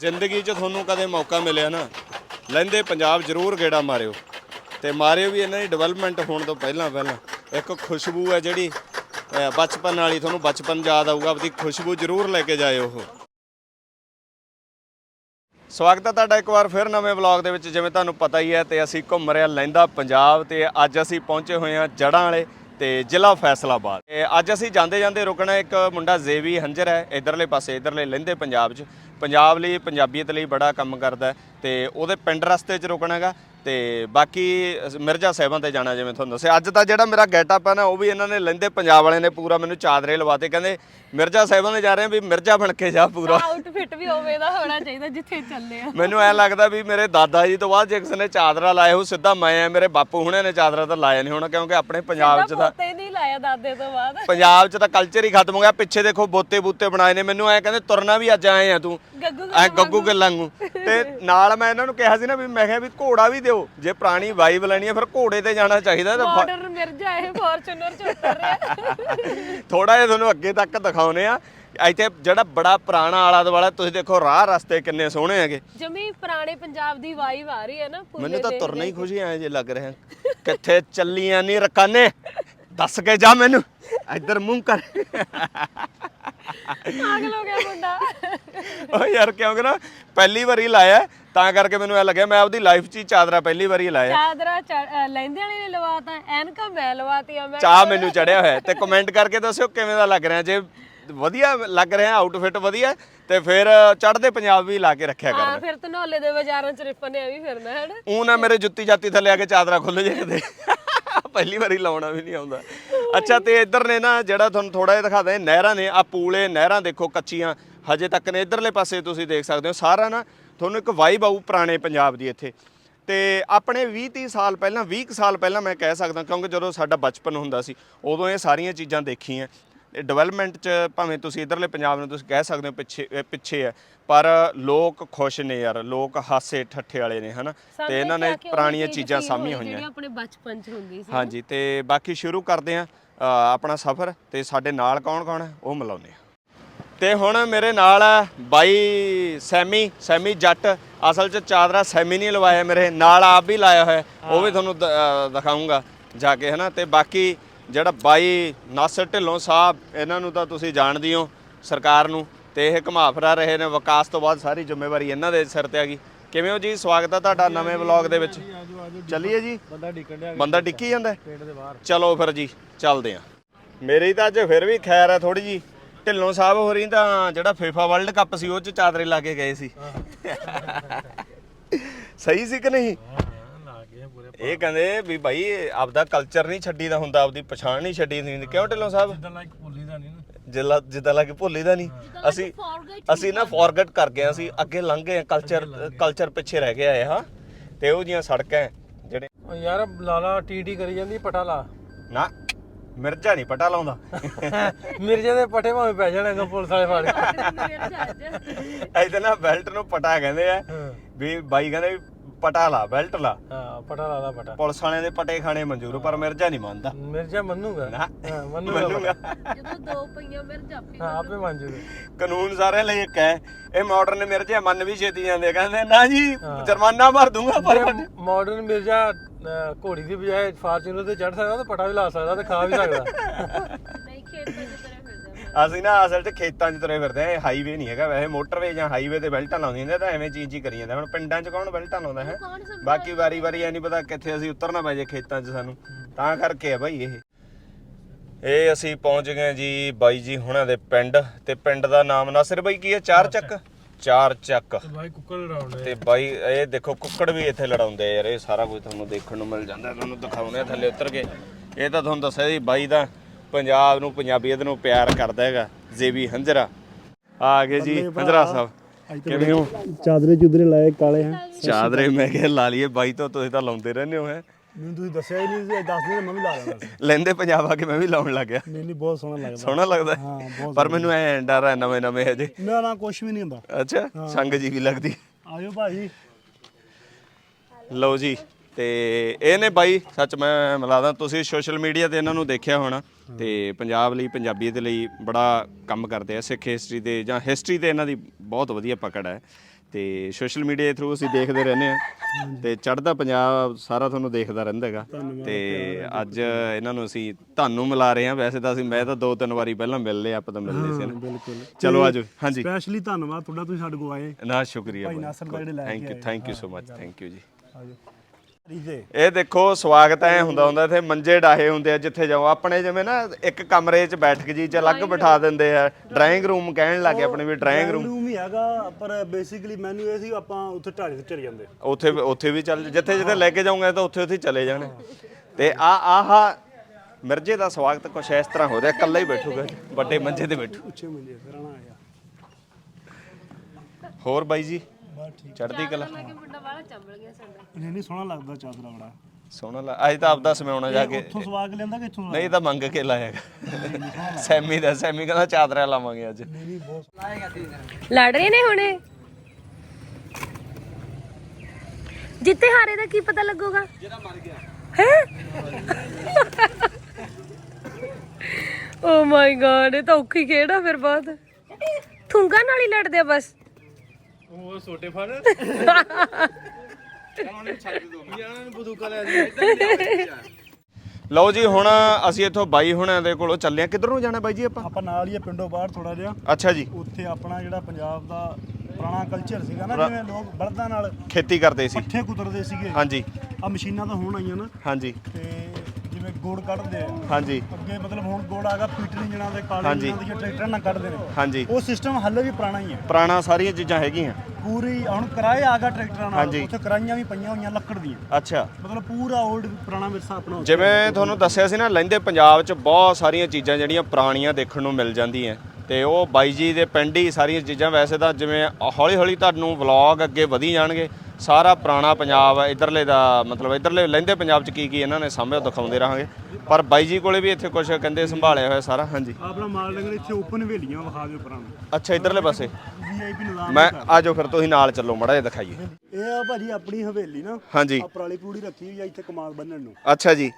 ਜ਼ਿੰਦਗੀ 'ਚ ਤੁਹਾਨੂੰ ਕਦੇ ਮੌਕਾ ਮਿਲਿਆ ਨਾ, ਲੈਂਦੇ ਪੰਜਾਬ ਜ਼ਰੂਰ ਗੇੜਾ ਮਾਰਿਓ। ਤੇ ਮਾਰਿਓ ਵੀ ਇਹਨਾਂ ਦੀ ਡਿਵੈਲਪਮੈਂਟ ਹੋਣ ਤੋਂ ਪਹਿਲਾਂ ਪਹਿਲਾਂ। ਇੱਕ ਖੁਸ਼ਬੂ ਹੈ ਜਿਹੜੀ, ਅਹ ਬਚਪਨ ਵਾਲੀ, ਤੁਹਾਨੂੰ ਬਚਪਨ ਯਾਦ ਆਊਗਾ, ਆਪਦੀ ਖੁਸ਼ਬੂ ਜ਼ਰੂਰ ਲੈ ਕੇ ਜਾਇਓ ਉਹ। ਸਵਾਗਤ ਹੈ ਤੁਹਾਡਾ ਇੱਕ ਵਾਰ ਫਿਰ ਨਵੇਂ ਵਲੌਗ ਦੇ ਵਿੱਚ। ਜਿਵੇਂ ਤੁਹਾਨੂੰ ਪਤਾ ਹੀ ਹੈ ਤੇ ਅਸੀਂ ਘੁੰਮ ਰਹੇ ਹਾਂ ਲਹਿੰਦਾ ਪੰਜਾਬ ਤੇ ਅੱਜ ਅਸੀਂ ਪਹੁੰਚੇ ਹੋਏ ਹਾਂ ਜੜਾਂ ਵਾਲੇ ਤੇ ਜ਼ਿਲ੍ਹਾ ਫੈਸਲਾਬਾਦ। ਤੇ ਅੱਜ ਅਸੀਂ ਜਾਂਦੇ ਜਾਂਦੇ ਰੁਕਣਾ ਇੱਕ ਮੁੰਡਾ ਜ਼ੇਵੀ ਹੰਜਰ ਹੈ, ਇਧਰਲੇ ਪਾਸੇ, ਇਧਰਲੇ ਲਹਿੰਦੇ ਪੰਜਾਬ 'ਚ। ਪੰਜਾਬ ਲਈ ਪੰਜਾਬੀਅਤ ਲਈ ਬੜਾ ਕੰਮ ਕਰਦਾ ਤੇ ਉਹਦੇ ਪਿੰਡ ਰਸਤੇ 'ਚ ਰੁਕਣਾ ਹੈਗਾ ਤੇ ਬਾਕੀ ਮਿਰਜ਼ਾ ਸਾਹਿਬਾਂ ਤੇ ਜਾਣਾ ਜਿਵੇਂ ਤੁਹਾਨੂੰ ਦੱਸਿਆ। ਅੱਜ ਤਾਂ ਜਿਹੜਾ ਮੇਰਾ ਗੈਟਅਪ ਹੈ ਨਾ ਉਹ ਵੀ ਇਹਨਾਂ ਨੇ ਲਹਿੰਦੇ ਪੰਜਾਬ ਵਾਲਿਆਂ ਨੇ ਪੂਰਾ ਮੈਨੂੰ ਚਾਦਰੇ ਲਵਾਤੇ ਕਹਿੰਦੇ ਮਿਰਜ਼ਾ ਸਾਹਿਬਾਂ ਦੇ ਜਾ ਰਹੇ ਆ ਵੀ ਮਿਰਜ਼ਾ ਬਣ ਕੇ ਜਾ ਪੂਰਾ। ਆਊਟਫਿਟ ਵੀ ਉਵੇਂ ਦਾ ਹੋਣਾ ਚਾਹੀਦਾ ਜਿੱਥੇ ਚੱਲੇ ਆ। ਮੈਨੂੰ ਐ ਲੱਗਦਾ ਵੀ ਮੇਰੇ ਦਾਦਾ ਜੀ ਤੋਂ ਬਾਅਦ ਜੇ ਕਿਸੇ ਨੇ ਚਾਦਰਾ ਲਾਇਆ ਹੋ ਸਿੱਧਾ ਮੈਂ ਆ ਮੇਰੇ ਬਾਪੂ ਹੁਣੇ ਨੇ ਚਾਦਰਾ ਤਾਂ ਲਾਇਆ ਨਹੀਂ ਹੋਣਾ ਕਿਉਂਕਿ ਆਪਣੇ ਪੰਜਾਬ 'ਚ ਤਾਂ ਪੋਤੇ ਨਹੀਂ ਲਾਇਆ ਦਾਦੇ ਤੋਂ ਬਾਅਦ। ਪੰਜਾਬ 'ਚ ਤਾਂ ਕਲਚਰ ਹੀ ਖਤਮ ਹੋ ਗਿਆ ਪਿੱਛੇ ਦੇਖੋ ਬੋਤੇ ਬੂਤੇ ਬਣਾਏ ਨੇ ਮੈਨੂੰ ਐ ਕਹਿੰਦੇ ਤੁਰਨਾ ਵੀ ਅੱਜ ਆਏ ਆ ਤੂੰ। ਗੱਗੂ ਐ ਗੱਗੂ ਗੱਲਾਂ ਨੂੰ ਤੇ ਨਾਲ ਮੈਂ ਇਹਨਾਂ ਨੂੰ ਕਿਹਾ ਸੀ ਨਾ ਵੀ ਮੈਂ ਕਿਹਾ ਵੀ ਘੋੜਾ ਵੀ ਦਿਓ ਜੇ ਪੁਰਾਣੀ ਵਾਈਬ ਲੈਣੀ ਹੈ ਫਿਰ ਘੋੜੇ ਤੇ ਜਾਣਾ ਚਾਹੀਦਾ ਤਾਂ ਮਾਡਰਨ ਮਿਰਜ਼ਾ ਇਹ ਫੋਰਚੂਨਰ ਚ ਉਤਰ ਰਿਹਾ ਥੋੜਾ ਜਿਹਾ ਤੁਹਾਨੂੰ ਅੱਗੇ ਤੱਕ ਦਿਖਾਉਨੇ ਆ। ਇੱਥੇ ਜਿਹੜਾ ਬੜਾ ਪੁਰਾਣਾ ਆਲਾ ਦੁਆਲਾ ਤੁਸੀਂ ਦੇਖੋ ਰਾਹ ਰਸਤੇ ਕਿੰਨੇ ਸੋਹਣੇ ਹੈਗੇ। ਜਮੀ ਪੁਰਾਣੇ ਪੰਜਾਬ ਦੀ ਵਾਈਬ ਆ ਰਹੀ ਹੈ ਨਾ ਮੈਨੂੰ ਤਾਂ ਤੁਰਨਾ ਹੀ ਖੁਸ਼ੀ ਐ ਜੇ ਲੱਗ ਰਿਹਾ। ਕਿੱਥੇ ਚੱਲੀਆਂ ਨਹੀਂ ਰਕਾਨੇ ਦੱਸ ਕੇ ਜਾ ਮੈਨੂੰ। ਇੱਧਰ ਮੂੰਹ ਕਰ। ਪਾਗਲ ਹੋ ਗਿਆ ਮੁੰਡਾ। ਓ ਯਾਰ ਕਿਉਂਕਿ ਨਾ ਪਹਿਲੀ ਵਾਰੀ ਲਾਇਆ ਤਾਂ ਕਰਕੇ ਮੈਨੂੰ ਐ ਲੱਗਿਆ ਮੈਂ ਆਪਦੀ ਲਾਈਫ 'ਚ ਹੀ ਚਾਦਰਾ ਪਹਿਲੀ ਵਾਰੀ ਲਾਇਆ। ਚਾਦਰਾ ਚੜ੍ਹ- ਅ, ਲਹਿੰਦੇ ਵਾਲੇ ਨੇ ਲਵਾਤਾ ਐਨਕਾਂ ਮੈਂ ਲਵਾਤੀਆਂ ਮੈਂ ਚਾਹ ਮੈਨੂੰ ਚੜਿਆ ਹੋਇਆ ਹੈ ਤੇ ਕਮੈਂਟ ਕਰਕੇ ਦੱਸਿਓ ਕਿਵੇਂ ਦਾ ਲੱਗ ਰਿਹਾ ਜੇ ਵਧੀਆ ਲੱਗ ਰਿਹਾ ਆਊਟਫਿਟ ਵਧੀਆ ਤੇ ਫਿਰ ਚੜ੍ਹਦੇ ਪੰਜਾਬ ਵੀ ਲਾ ਕੇ ਰੱਖਿਆ ਹਾਂ ਕਰਨਾ। ਫਿਰ ਧਨੌਲੇ ਦੇ ਬਾਜ਼ਾਰਾਂ ਚ ਰਿਫਨ ਨੇ ਵੀ ਫਿਰਨਾ ਹੈ ਨਾ ਉਹ ਨਾ ਮੇਰੇ ਜੁੱਤੀ ਜਾਤੀ ਥੱਲੇ ਆ ਕੇ ਚਾਦਰਾ ਖੁੱਲ ਜੇ ਕਿਤੇ ਪਹਿਲੀ ਵਾਰੀ ਲਾਉਣਾ ਵੀ ਨਹੀਂ ਆਉਂਦਾ। ਅੱਛਾ, ਤੇ ਇੱਧਰ ਨੇ ਨਾ ਜਿਹੜਾ ਤੁਹਾਨੂੰ ਥੋੜਾ ਜਿਹਾ ਦਿਖਾਦਾ ਨਹਿਰਾਂ ਨੇ ਆ ਪੂਲੇ ਨਹਿਰਾਂ ਦੇਖੋ ਕੱਚੀਆਂ, ਹਜੇ ਤੱਕ ਨੇ। ਇੱਧਰਲੇ ਪਾਸੇ ਤੁਸੀਂ ਦੇਖ ਸਕਦੇ ਹੋ, ਸਾਰਾ ਨਾ ਤੁਹਾਨੂੰ ਇੱਕ ਵਾਈਬ ਆਊ ਪੁਰਾਣੇ ਪੰਜਾਬ ਦੀ ਇੱਥੇ। ਤੇ ਆਪਣੇ 20 30 ਸਾਲ ਪਹਿਲਾਂ 20 ਕੁ ਸਾਲ ਪਹਿਲਾਂ ਮੈਂ ਕਹਿ ਸਕਦਾ, ਕਿਉਂਕਿ ਜਦੋਂ ਸਾਡਾ ਬਚਪਨ ਹੁੰਦਾ ਸੀ, ਉਦੋਂ ਇਹ ਸਾਰੀਆਂ ਚੀਜ਼ਾਂ ਦੇਖੀਆਂ। ਡਿਵੈਲਪਮੈਂਟ ਚ ਭਾਵੇਂ ਤੁਸੀਂ ਇਧਰਲੇ ਪੰਜਾਬ ਨੂੰ ਤੁਸੀਂ ਕਹਿ ਸਕਦੇ ਹੋ ਪਿੱਛੇ ਇਹ ਪਿੱਛੇ ਹੈ ਪਰ ਲੋਕ ਖੁਸ਼ ਨੇ ਯਾਰ ਲੋਕ ਹਾਸੇ ਠੱਠੇ ਵਾਲੇ ਨੇ ਹਨਾ? ਤੇ ਇਹਨਾਂ ਨੇ ਪੁਰਾਣੀਆਂ ਚੀਜ਼ਾਂ ਸਾਂਭੀਆਂ ਹੋਈਆਂ। ਜਿਹੜੀ ਆਪਣੇ ਬਚਪਨ ਚ ਹੁੰਦੀ ਸੀ। ਹਾਂਜੀ ਤੇ ਬਾਕੀ ਸ਼ੁਰੂ ਕਰਦੇ ਆ ਆਪਣਾ ਸਫ਼ਰ ਤੇ ਸਾਡੇ ਨਾਲ ਕੌਣ ਕੌਣ ਹੈ? ਉਹ ਮਿਲਾਉਂਦੇ ਆ ਤੇ ਹੁਣ ਮੇਰੇ ਨਾਲ ਹੈ ਬਾਈ ਸੈਮੀ ਸੈਮੀ ਜੱਟ ਅਸਲ 'ਚ ਚਾਦਰਾ ਸੈਮੀ ਨਹੀਂ ਲਵਾਇਆ ਮੇਰੇ ਨਾਲ ਆਪ ਵੀ ਲਾਇਆ ਹੋਇਆ ਉਹ ਵੀ ਤੁਹਾਨੂੰ ਦ- ਅਹ ਦਿਖਾਊਂਗਾ ਜਾ ਕੇ ਹਨਾ? ਤੇ ਬਾਕੀ ਜਿਹੜਾ ਬਾਈ ਨਾਸਰ ਢਿੱਲੋਂ ਸਾਹਿਬ ਇਹਨਾਂ ਨੂੰ ਤਾਂ ਤੁਸੀਂ ਜਾਣਦੇ ਹੋ ਸਰਕਾਰ ਨੂੰ ਤੇ ਇਹ ਘੁਮਾ ਫਿਰਾ ਰਹੇ ਨੇ ਵਿਕਾਸ ਤੋਂ ਬਾਅਦ ਸਾਰੀ ਜ਼ਿੰਮੇਵਾਰੀ ਇਹਨਾਂ ਦੇ ਸਿਰ ਤੇ ਆ ਗਈ। ਕਿਵੇਂ ਹੋ ਜੀ? ਸਵਾਗਤ ਹੈ ਤੁਹਾਡਾ ਨਵੇਂ ਵਲੌਗ ਦੇ ਵਿੱਚ। ਚੱਲੀਏ ਜੀ? ਬੰਦਾ ਡਿੱਕਣ ਡਿਆ ਬੰਦਾ ਡਿੱਕੀ ਜਾਂਦਾ? ਹੈ? ਪਿੰਡ ਦੇ ਬਾਹਰ। ਚਲੋ ਫਿਰ ਜੀ ਚੱਲਦੇ ਆ। ਮੇਰੀ ਤਾਂ ਅੱਜ ਫਿਰ ਵੀ ਖੈਰ ਹੈ ਥੋੜੀ ਜੀ ਢਿੱਲੋਂ ਸਾਹਿਬ ਹੋਰੀ ਤਾਂ ਜਿਹੜਾ ਫੀਫਾ ਵਰਲਡ ਕੱਪ ਸੀ ਉਹ ਚ ਚਾਦਰੇ ਲਾ ਕੇ ਗਏ ਸੀ। ਸਹੀ ਸੀ ਕਿ ਨਹੀਂ? ਇਹ ਕਹਿੰਦੇ ਵੀ ਭਾਈ ਆਪਦਾ ਕਲਚਰ ਨਹੀਂ ਛੱਡੀਦਾ ਹੁੰਦਾ ਆਪਦੀ ਪਛਾਣ ਨਹੀਂ ਛੱਡੀ ਦੀ ਹੁੰਦੀ। ਕਿਉਂ ਢਿੱਲੋਂ ਸਾਹਿਬ? ਜਿੱਦਾਂ ਲਾਈਕ ਭੁੱਲੀ ਦਾ ਨਹੀਂ ਨਾ। ਜਿੱਲਾ ਜਿੱਦਾਂ ਲੱਗ ਭੁੱਲੀਦਾ ਨਹੀਂ ਅਸੀਂ ਅਸੀਂ ਨਾ ਫੋਰਗੇਟ ਕਰ ਗਏ ਅਸੀਂ ਅੱਗੇ ਲੰਘ ਗਏ ਕਲਚਰ ਕਲਚਰ ਪਿੱਛੇ ਰਹਿ ਗਿਆ ਹੈ ਹਾਂ। ਤੇ ਉਹ ਜੀਆਂ ਸੜਕਾਂ ਜਿਹੜੇ ਉਹ ਯਾਰ ਲਾਲਾ ਟੀਟੀ ਕਰੀ ਜਾਂਦੀ ਪਟਾ ਲਾ। ਨਾ ਮਿਰਜਾ ਨਹੀਂ ਪਟਾ ਲਾਉਂਦਾ। ਮਿਰਜੇ ਦੇ ਪਟੇ ਭਾਵੇਂ ਪੈ ਜਾਣੇ ਪੁਲਿਸ ਵਾਲੇ ਫੜ ਕੇ। ਐਦਾਂ ਨਾ ਬੈਲਟ ਨੂੰ ਪਟਾ ਕਹਿੰਦੇ ਆ ਵੀ ਬਾਈ ਕਹਿੰਦੇ ਵੀ ਪਟਾ ਲਾ ਬੈਲਟ ਲਾ। ਹਾਂ ਪਟਾ ਲਾ ਲਾ ਪਟਾ। ਪੁਲਿਸ ਵਾਲਿਆਂ ਦੇ ਪਟੇ ਖਾਣੇ ਮਨਜ਼ੂਰ ਪਰ ਮਿਰਜਾ ਨਹੀਂ ਮੰਨਦਾ। ਮਿਰਜਾ ਮੰਨੂਗਾ? ਨਾ ਹਾਂ ਮੰਨੂਗਾ ਜਦੋਂ ਦੋ ਪਈਆਂ ਮਿਰਜ਼ਾ ਆਪੇ ਹਾਂ ਆਪੇ ਮੰਨ ਜੂਗਾ। ਕਾਨੂੰਨ ਸਾਰਿਆਂ ਲਈ ਇੱਕ ਹੈ। ਇਹ ਮਾਡਰਨ ਮਿਰਜਾ ਮੰਨ ਵੀ ਛੇਤੀ ਜਾਂਦੇ ਕਹਿੰਦੇ ਨਾ ਜੀ ਜੁਰਮਾਨਾ ਭਰ ਦੂੰਗਾ ਪਰ ਮਾਡਰਨ ਮਿਰਜਾ ਘੋੜੀ ਦੀ ਬਜਾਏ ਫਾਰਚੂਨਰ ਤੇ ਚੜ ਸਕਦਾ ਤੇ ਪਟਾ ਵੀ ਲਾ ਸਕਦਾ ਤੇ ਖਾ ਵੀ ਸਕਦਾ। ਅਸੀਂ ਨਾ ਅਸਲ 'ਚ ਖੇਤਾਂ 'ਚ ਤੁਰੇ ਫਿਰਦੇ ਆ ਇਹ ਹਾਈਵੇ ਨਹੀਂ ਹੈਗਾ ਵੈਸੇ ਮੋਟਰਵੇ ਜਾਂ ਹਾਈਵੇ ਤੇ ਬੈਲਟਾਂ ਲਾਉਂਦੀਆਂ ਨੇ ਤਾਂ ਐਵੇਂ ਚੀਂ ਚੀ ਕਰੀ ਜਾਂਦਾ। ਹੁਣ ਪਿੰਡਾਂ 'ਚ ਕੌਣ ਬੈਲਟਾਂ ਲਾਉਂਦਾ ਹੈ? ਬਾਕੀ ਵਾਰੀ ਵਾਰੀ ਐ ਨਹੀਂ ਪਤਾ ਕਿੱਥੇ ਅਸੀਂ ਉਤਰਨਾ ਪੈ ਜੇ ਖੇਤਾਂ 'ਚ ਸਾਨੂੰ। ਤਾਂ ਕਰਕੇ ਆ ਬਾਈ ਇਹ। ਇਹ ਅਸੀਂ ਪਹੁੰਚ ਗਏ ਜੀ ਬਾਈ ਜੀ ਹੁਣਾਂ ਦੇ ਪਿੰਡ ਤੇ ਪਿੰਡ ਦਾ ਨਾਮ ਨਾਸਿਰ ਬਾਈ ਕੀ ਹੈ? ਚਾਰ ਚੱਕ? ਚਾਰ ਚੱਕ। ਭਾਈ ਕੁੱਕੜ ਲੜਾਉਂਦੇ ਤੇ ਬਾਈ ਇਹ ਦੇਖੋ ਕੁੱਕੜ ਵੀ ਇੱਥੇ ਲੜਾਉਂਦੇ ਯਾਰ ਇਹ ਸਾਰਾ ਕੁਝ ਤੁਹਾਨੂੰ ਦੇਖਣ ਨੂੰ ਮਿਲ ਜਾਂਦਾ ਤੁਹਾਨੂੰ ਦਿਖਾਉਣੇ ਆ ਥੱਲੇ ਉਤਰ ਕੇ। ਇਹ ਤਾਂ ਤੁਹਾਨੂੰ ਦੱਸਿਆ ਜੀ ਬਾਈ ਦਾ ਪੰਜਾਬ ਨੂੰ ਪੰਜਾਬੀਅਤ ਨੂੰ ਪਿਆਰ ਕਰਦਾ ਹੈਗਾ ਜ਼ੇਬੀ ਹੰਜਰਾ ਆ ਗਏ ਜੀ ਹੰਜਰਾ ਸਾਹਿਬ। ਕਿਵੇਂ ਹੋ? ਚਾਦਰੇ ਚੁਦਰੇ ਲਾਏ ਕਾਲੇ ਹੈ। ਚਾਦਰੇ ਮੈਂ ਕਿਹਾ ਲਾ ਲਈਏ ਬਾਈ ਤੋਂ ਤੁਸੀਂ ਤਾਂ ਲਾਉਂਦੇ ਰਹਿੰਦੇ ਹੋ ਹੈ। ਮੈਨੂੰ ਤੁਸੀਂ ਦੱਸਿਆ ਹੀ ਨਹੀਂ ਦੱਸ ਦੇ ਮੈਂ ਵੀ ਲਾ ਸੀ। ਲੈਂਦੇ ਪੰਜਾਬ ਆ ਕੇ ਮੈਂ ਵੀ ਲਾਉਣ ਲੱਗ ਗਿਆ। ਨਹੀਂ ਨਹੀਂ ਬਹੁਤ ਸੋਹਣਾ ਲੱਗਦਾ। ਸੋਹਣਾ ਲੱਗਦਾ। ਹਾਂ ਪਰ ਮੈਨੂੰ ਐ ਡਰ ਹੈ ਨਵੇਂ ਨਵੇਂ ਹਜੇ। ਨਾ ਨਾ ਕੁਝ ਵੀ ਨਹੀਂ ਹੁੰਦਾ। ਅੱਛਾ ਸੰਗ ਜੀ ਵੀ ਲੱਗਦੀ। ਆਇਓ ਭਾਜੀ। ਲਓ ਜੀ। ਤੇ ਇਹ ਨੇ ਬਾਈ ਸੱਚ ਮੈਂ ਮਿਲਾਦਾ ਤੁਸੀਂ ਸੋਸ਼ਲ ਮੀਡੀਆ ਤੇ ਇਹਨਾਂ ਨੂੰ ਦੇਖਿਆ ਹੋਣਾ ਤੇ ਪੰਜਾਬ ਲਈ ਪੰਜਾਬੀਅਤ ਲਈ ਬੜਾ ਕੰਮ ਕਰਦੇ ਆ ਸਿੱਖ ਹਿਸਟਰੀ ਤੇ ਜਾਂ ਹਿਸਟਰੀ ਤੇ ਇਹਨਾਂ ਦੀ ਬਹੁਤ ਵਧੀਆ ਪਕੜ ਹੈ ਤੇ ਸੋਸ਼ਲ ਮੀਡੀਆ ਦੇ ਥਰੂ ਅਸੀਂ ਦੇਖਦੇ ਰਹਿੰਦੇ ਆ ਤੇ ਚੜ੍ਹਦਾ ਪੰਜਾਬ ਸਾਰਾ ਤੁਹਾਨੂੰ ਦੇਖਦਾ ਰਹਿੰਦਾ ਹੈਗਾ ਤੇ ਅੱਜ ਇਹਨਾਂ ਨੂੰ ਅਸੀਂ ਤੁਹਾਨੂੰ ਮਿਲਾ ਰਹੇ ਹਾਂ ਵੈਸੇ ਤਾਂ ਅਸੀਂ ਮੈਂ ਤਾਂ ਦੋ ਤਿੰਨ ਵਾਰੀ ਪਹਿਲਾਂ ਮਿਲ ਲਏ ਆਪਾਂ ਤਾਂ ਮਿਲਦੇ ਸੀ ਨਾ। ਬਿਲਕੁਲ। ਚਲੋ ਆਜੋ ਹਾਂਜੀ। ਸਪੈਸ਼ਲੀ ਧੰਨਵਾਦ ਤੁਹਾਡਾ ਤੁਸੀਂ ਸਾਡੇ ਕੋਲ ਆਏ। ਨਾ ਸ਼ੁਕਰੀਆ ਭਾਈ ਨਾਸਰ ਦਾ ਜਿਹੜੇ ਲੈ ਥੈਂਕ ਕੇ ਯੂ ਆਏ। Thank you so much thank you ਜੀ। ਆਜੋ। ਇਹ ਦੇਖੋ ਸਵਾਗਤ ਐ ਹੁੰਦਾ ਹੁੰਦਾ ਇੱਥੇ ਮੰਜੇ ਡਾਹੇ ਹੁੰਦੇ ਆ ਜਿੱਥੇ ਜਾਓ। ਆਪਣੇ ਜਿਵੇਂ ਨਾ ਇੱਕ ਕਮਰੇ 'ਚ ਬੈਠਕ ਜੀ 'ਚ ਅਲੱਗ ਬਿਠਾ ਦਿੰਦੇ ਆ। ਡਰਾਇੰਗ ਰੂਮ ਕਹਿਣ ਲੱਗੇ ਆਪਣੇ ਵੀ ਡਰਾਇੰਗ ਰੂਮ ਰੂਮ ਹੀ ਹੈਗਾ ਪਰ ਬੇਸਿਕਲੀ ਮੈਨੂੰ ਇਹ ਸੀ ਆਪਾਂ ਉੱਥੇ ਢਾੜੇ ਤੇ ਚਲੇ ਜਾਂਦੇ। ਉੱਥੇ ਉੱਥੇ ਵੀ ਚੱਲ ਜਿੱਥੇ ਜਿੱਥੇ ਲੈ ਕੇ ਜਾਊਂਗਾ ਤਾਂ ਉੱਥੇ ਉੱਥੇ ਚਲੇ ਜਾਣੇ। ਤੇ ਆ ਆਹਾ ਮਿਰਜੇ ਦਾ ਸਵਾਗਤ ਕੁਛ ਇਸ ਤਰ੍ਹਾਂ ਹੋ ਰਿਹਾ ਇਕੱਲਾ ਹੀ ਬੈਠੂਗਾ ਵੱਡੇ ਮੰਜੇ ਤੇ ਬੈਠੂ। ਉੱਚੇ ਮੰਜੇ ਫਿਰ ਆਣਾ ਆਇਆ ਹੋਰ ਬਾਈ ਜੀ? ਬਸ ਠੀਕ। ਚੜ੍ਹਦੀ ਕਲਾ। ਕਿ ਮੁੰਡਾ ਵਾਲਾ ਚੰਬਲ ਗਿਆ ਸਾਡਾ। ਨਹੀਂ ਨਹੀਂ ਸੋਹਣਾ ਲੱਗਦਾ ਚਾਦਰਾ ਬੜਾ। ਸੋਹਣਾ ਲਾ ਅੱਜ ਤਾਂ ਆਪਦਾ ਸਮਿਆਉਣਾ ਜਾ ਕੇ। ਉੱਥੋਂ ਸਵਾਗ ਲੈਂਦਾ ਕਿ ਇੱਥੋਂ ਨਹੀਂ ਤਾਂ ਮੰਗ ਕੇ ਲਾਏਗਾ ਸੈਮੀ ਦਾ ਸੈਮੀ ਕਹਿੰਦਾ ਚਾਦਰਾ ਲਾਵਾਂਗੇ ਅੱਜ। ਨਹੀਂ ਨਹੀਂ ਬਹੁਤ ਲੜ ਰਹੇ ਨੇ ਹੁਣੇ? ਜਿੱਤੇ ਹਾਰੇ ਦਾ ਕੀ ਪਤਾ ਲੱਗੂਗਾ? ਜਿਹੜਾ ਮਰ ਗਿਆ। ਹੈ? ਓ ਮਾਈ ਗॉड ਇਹ ਤਾਂ ਔਖੀ ਖੇਡ ਆ ਫਿਰ ਬਾਅਦ। ਥੁੰਗਾ ਨਾਲ ਹੀ ਲੜਦੇ ਆ ਬਸ। ਉਹ ਛੋਟੇ ਫੜ ਉਹਨਾਂ ਨੂੰ ਬਦੂਕਾ ਲੈ ਜੀ ਲਓ ਜੀ ਹੁਣ ਅਸੀਂ ਇੱਥੋਂ ਬਾਈ ਹੁਣਾਂ ਦੇ ਕੋਲੋਂ ਚੱਲੇ ਆ ਕਿੱਧਰ ਨੂੰ ਜਾਣਾ ਬਾਈ ਜੀ ਆਪਾਂ? ਆਪਾਂ ਨਾਲ ਹੀ ਆ ਪਿੰਡੋਂ ਬਾਹਰ ਥੋੜਾ ਜਿਹਾ। ਅੱਛਾ ਜੀ। ਉੱਥੇ ਆਪਣਾ ਜਿਹੜਾ ਪੰਜਾਬ ਦਾ ਪੁਰਾਣਾ ਕਲਚਰ ਸੀਗਾ ਨਾ ਜਿਵੇਂ ਲੋਕ ਬਲਦਾਂ ਨਾਲ ਖੇਤੀ ਕਰਦੇ ਸੀ। ਪੱਠੇ ਕੁਤਰਦੇ ਸੀਗੇ। ਹਾਂਜੀ। ਆ ਮਸ਼ੀਨਾਂ ਤਾਂ ਹੁਣ ਆਈਆਂ ਨਾ। ਹਾਂਜੀ। ਤੇ ਗੋੜ ਕੱਢਦੇ ਆ। ਹਾਂਜੀ। ਅੱਗੇ ਮਤਲਬ ਹੁਣ ਗੋੜ ਆ ਗਿਆ ਪੀਟਰ ਇੰਜਣਾਂ ਦੇ ਕਾਲੇ ਹਾਂਜੀ। ਇੰਜਣਾਂ ਦੀਆਂ ਟਰੈਕਟਰਾਂ ਨਾਲ ਕੱਢਦੇ ਨੇ। ਹਾਂਜੀ। ਉਹ ਸਿਸਟਮ ਹੱਲੇ ਵੀ ਪੁਰਾਣਾ ਹੀ ਹੈ ਪੁਰਾਣਾ ਸਾਰੀਆਂ ਚੀਜ਼ਾਂ ਹੈਗੀਆਂ। ਪੂਰੀ ਹੁਣ ਕਿਰਾਏ ਆ ਗਿਆ ਟਰੈਕਟਰਾਂ ਨਾਲ ਹਾਂਜੀ। ਉੱਥੇ ਕਰਾਈਆਂ ਵੀ ਪਈਆਂ ਹੋਈਆਂ ਲੱਕੜ ਦੀਆਂ। ਅੱਛਾ। ਮਤਲਬ ਪੂਰਾ 올ਡ ਪੁਰਾਣਾ ਵਿਰਸਾ ਆਪਣਾ ਉੱਥੇ ਜਿਵੇਂ ਤੁਹਾਨੂੰ ਦੱਸਿਆ ਸੀ ਨਾ ਲਹਿੰਦੇ ਪੰਜਾਬ 'ਚ ਬਹੁਤ ਸਾਰੀਆਂ ਚੀਜ਼ਾਂ ਜਿਹੜੀਆਂ ਪੁਰਾਣੀਆਂ ਦੇਖਣ ਨੂੰ ਮਿਲ ਜਾਂਦੀਆਂ। ਤੇ ਉਹ ਬਾਈ ਜੀ ਦੇ ਪਿੰਡ ਹੀ ਸਾਰੀਆਂ ਚੀਜ਼ਾਂ ਵੈਸੇ ਤਾਂ ਜਿਵੇਂ ਹੌਲੀ ਹੌਲੀ ਤੁਹਾਨੂੰ ਵਲੌਗ ਅੱਗੇ ਵਧੀ ਜਾਣਗੇ। ਸਾਰਾ ਪੁਰਾਣਾ ਪੰਜਾਬ ਇਧਰਲੇ ਦਾ ਮਤਲਬ ਇਧਰਲੇ ਲਹਿੰਦੇ ਪੰਜਾਬ 'ਚ ਕੀ ਕੀ ਇਹਨਾਂ ਨੇ ਸਾਂਭਿਆ ਦਿਖਾਉਂਦੇ ਰਹਾਂਗੇ। ਪਰ ਬਾਈ ਜੀ ਕੋਲੇ ਵੀ ਇੱਥੇ ਕੁਝ ਕਹਿੰਦੇ ਸੰਭਾਲਿਆ ਹੋਇਆ ਸਾਰਾ ਹਾਂਜੀ। ਆਪਣਾ ਮਾਲ ਡੰਗਰ ਇੱਥੇ ਓਪਨ ਹਵੇਲੀਆਂ ਵਿਖਾ ਦਿਓ ਪੁਰਾਣਾ ਅੱਛਾ ਇਧਰਲੇ ਪਾਸੇ। ਵੀਆਈਪੀ ਨਿਜ਼ਾਮ ਮੈਂ ਆਜੋ ਫਿਰ ਤੁਸੀਂ ਨਾਲ ਚੱਲੋ ਮੜਾ ਜਿਹਾ ਦਿਖਾਈਏ। ਇਹ ਆ ਭਾਜੀ ਆਪਣੀ ਹਵੇਲੀ ਨਾ ਹਾਂਜੀ। ਆ ਪਰਾਲੀ ਪੂੜੀ ਰੱਖੀ ਹੋਈ ਆ ਇੱਥੇ ਕਮਾਲ ਬੰਨਣ ਨੂੰ। ਅੱਛਾ ਜੀ।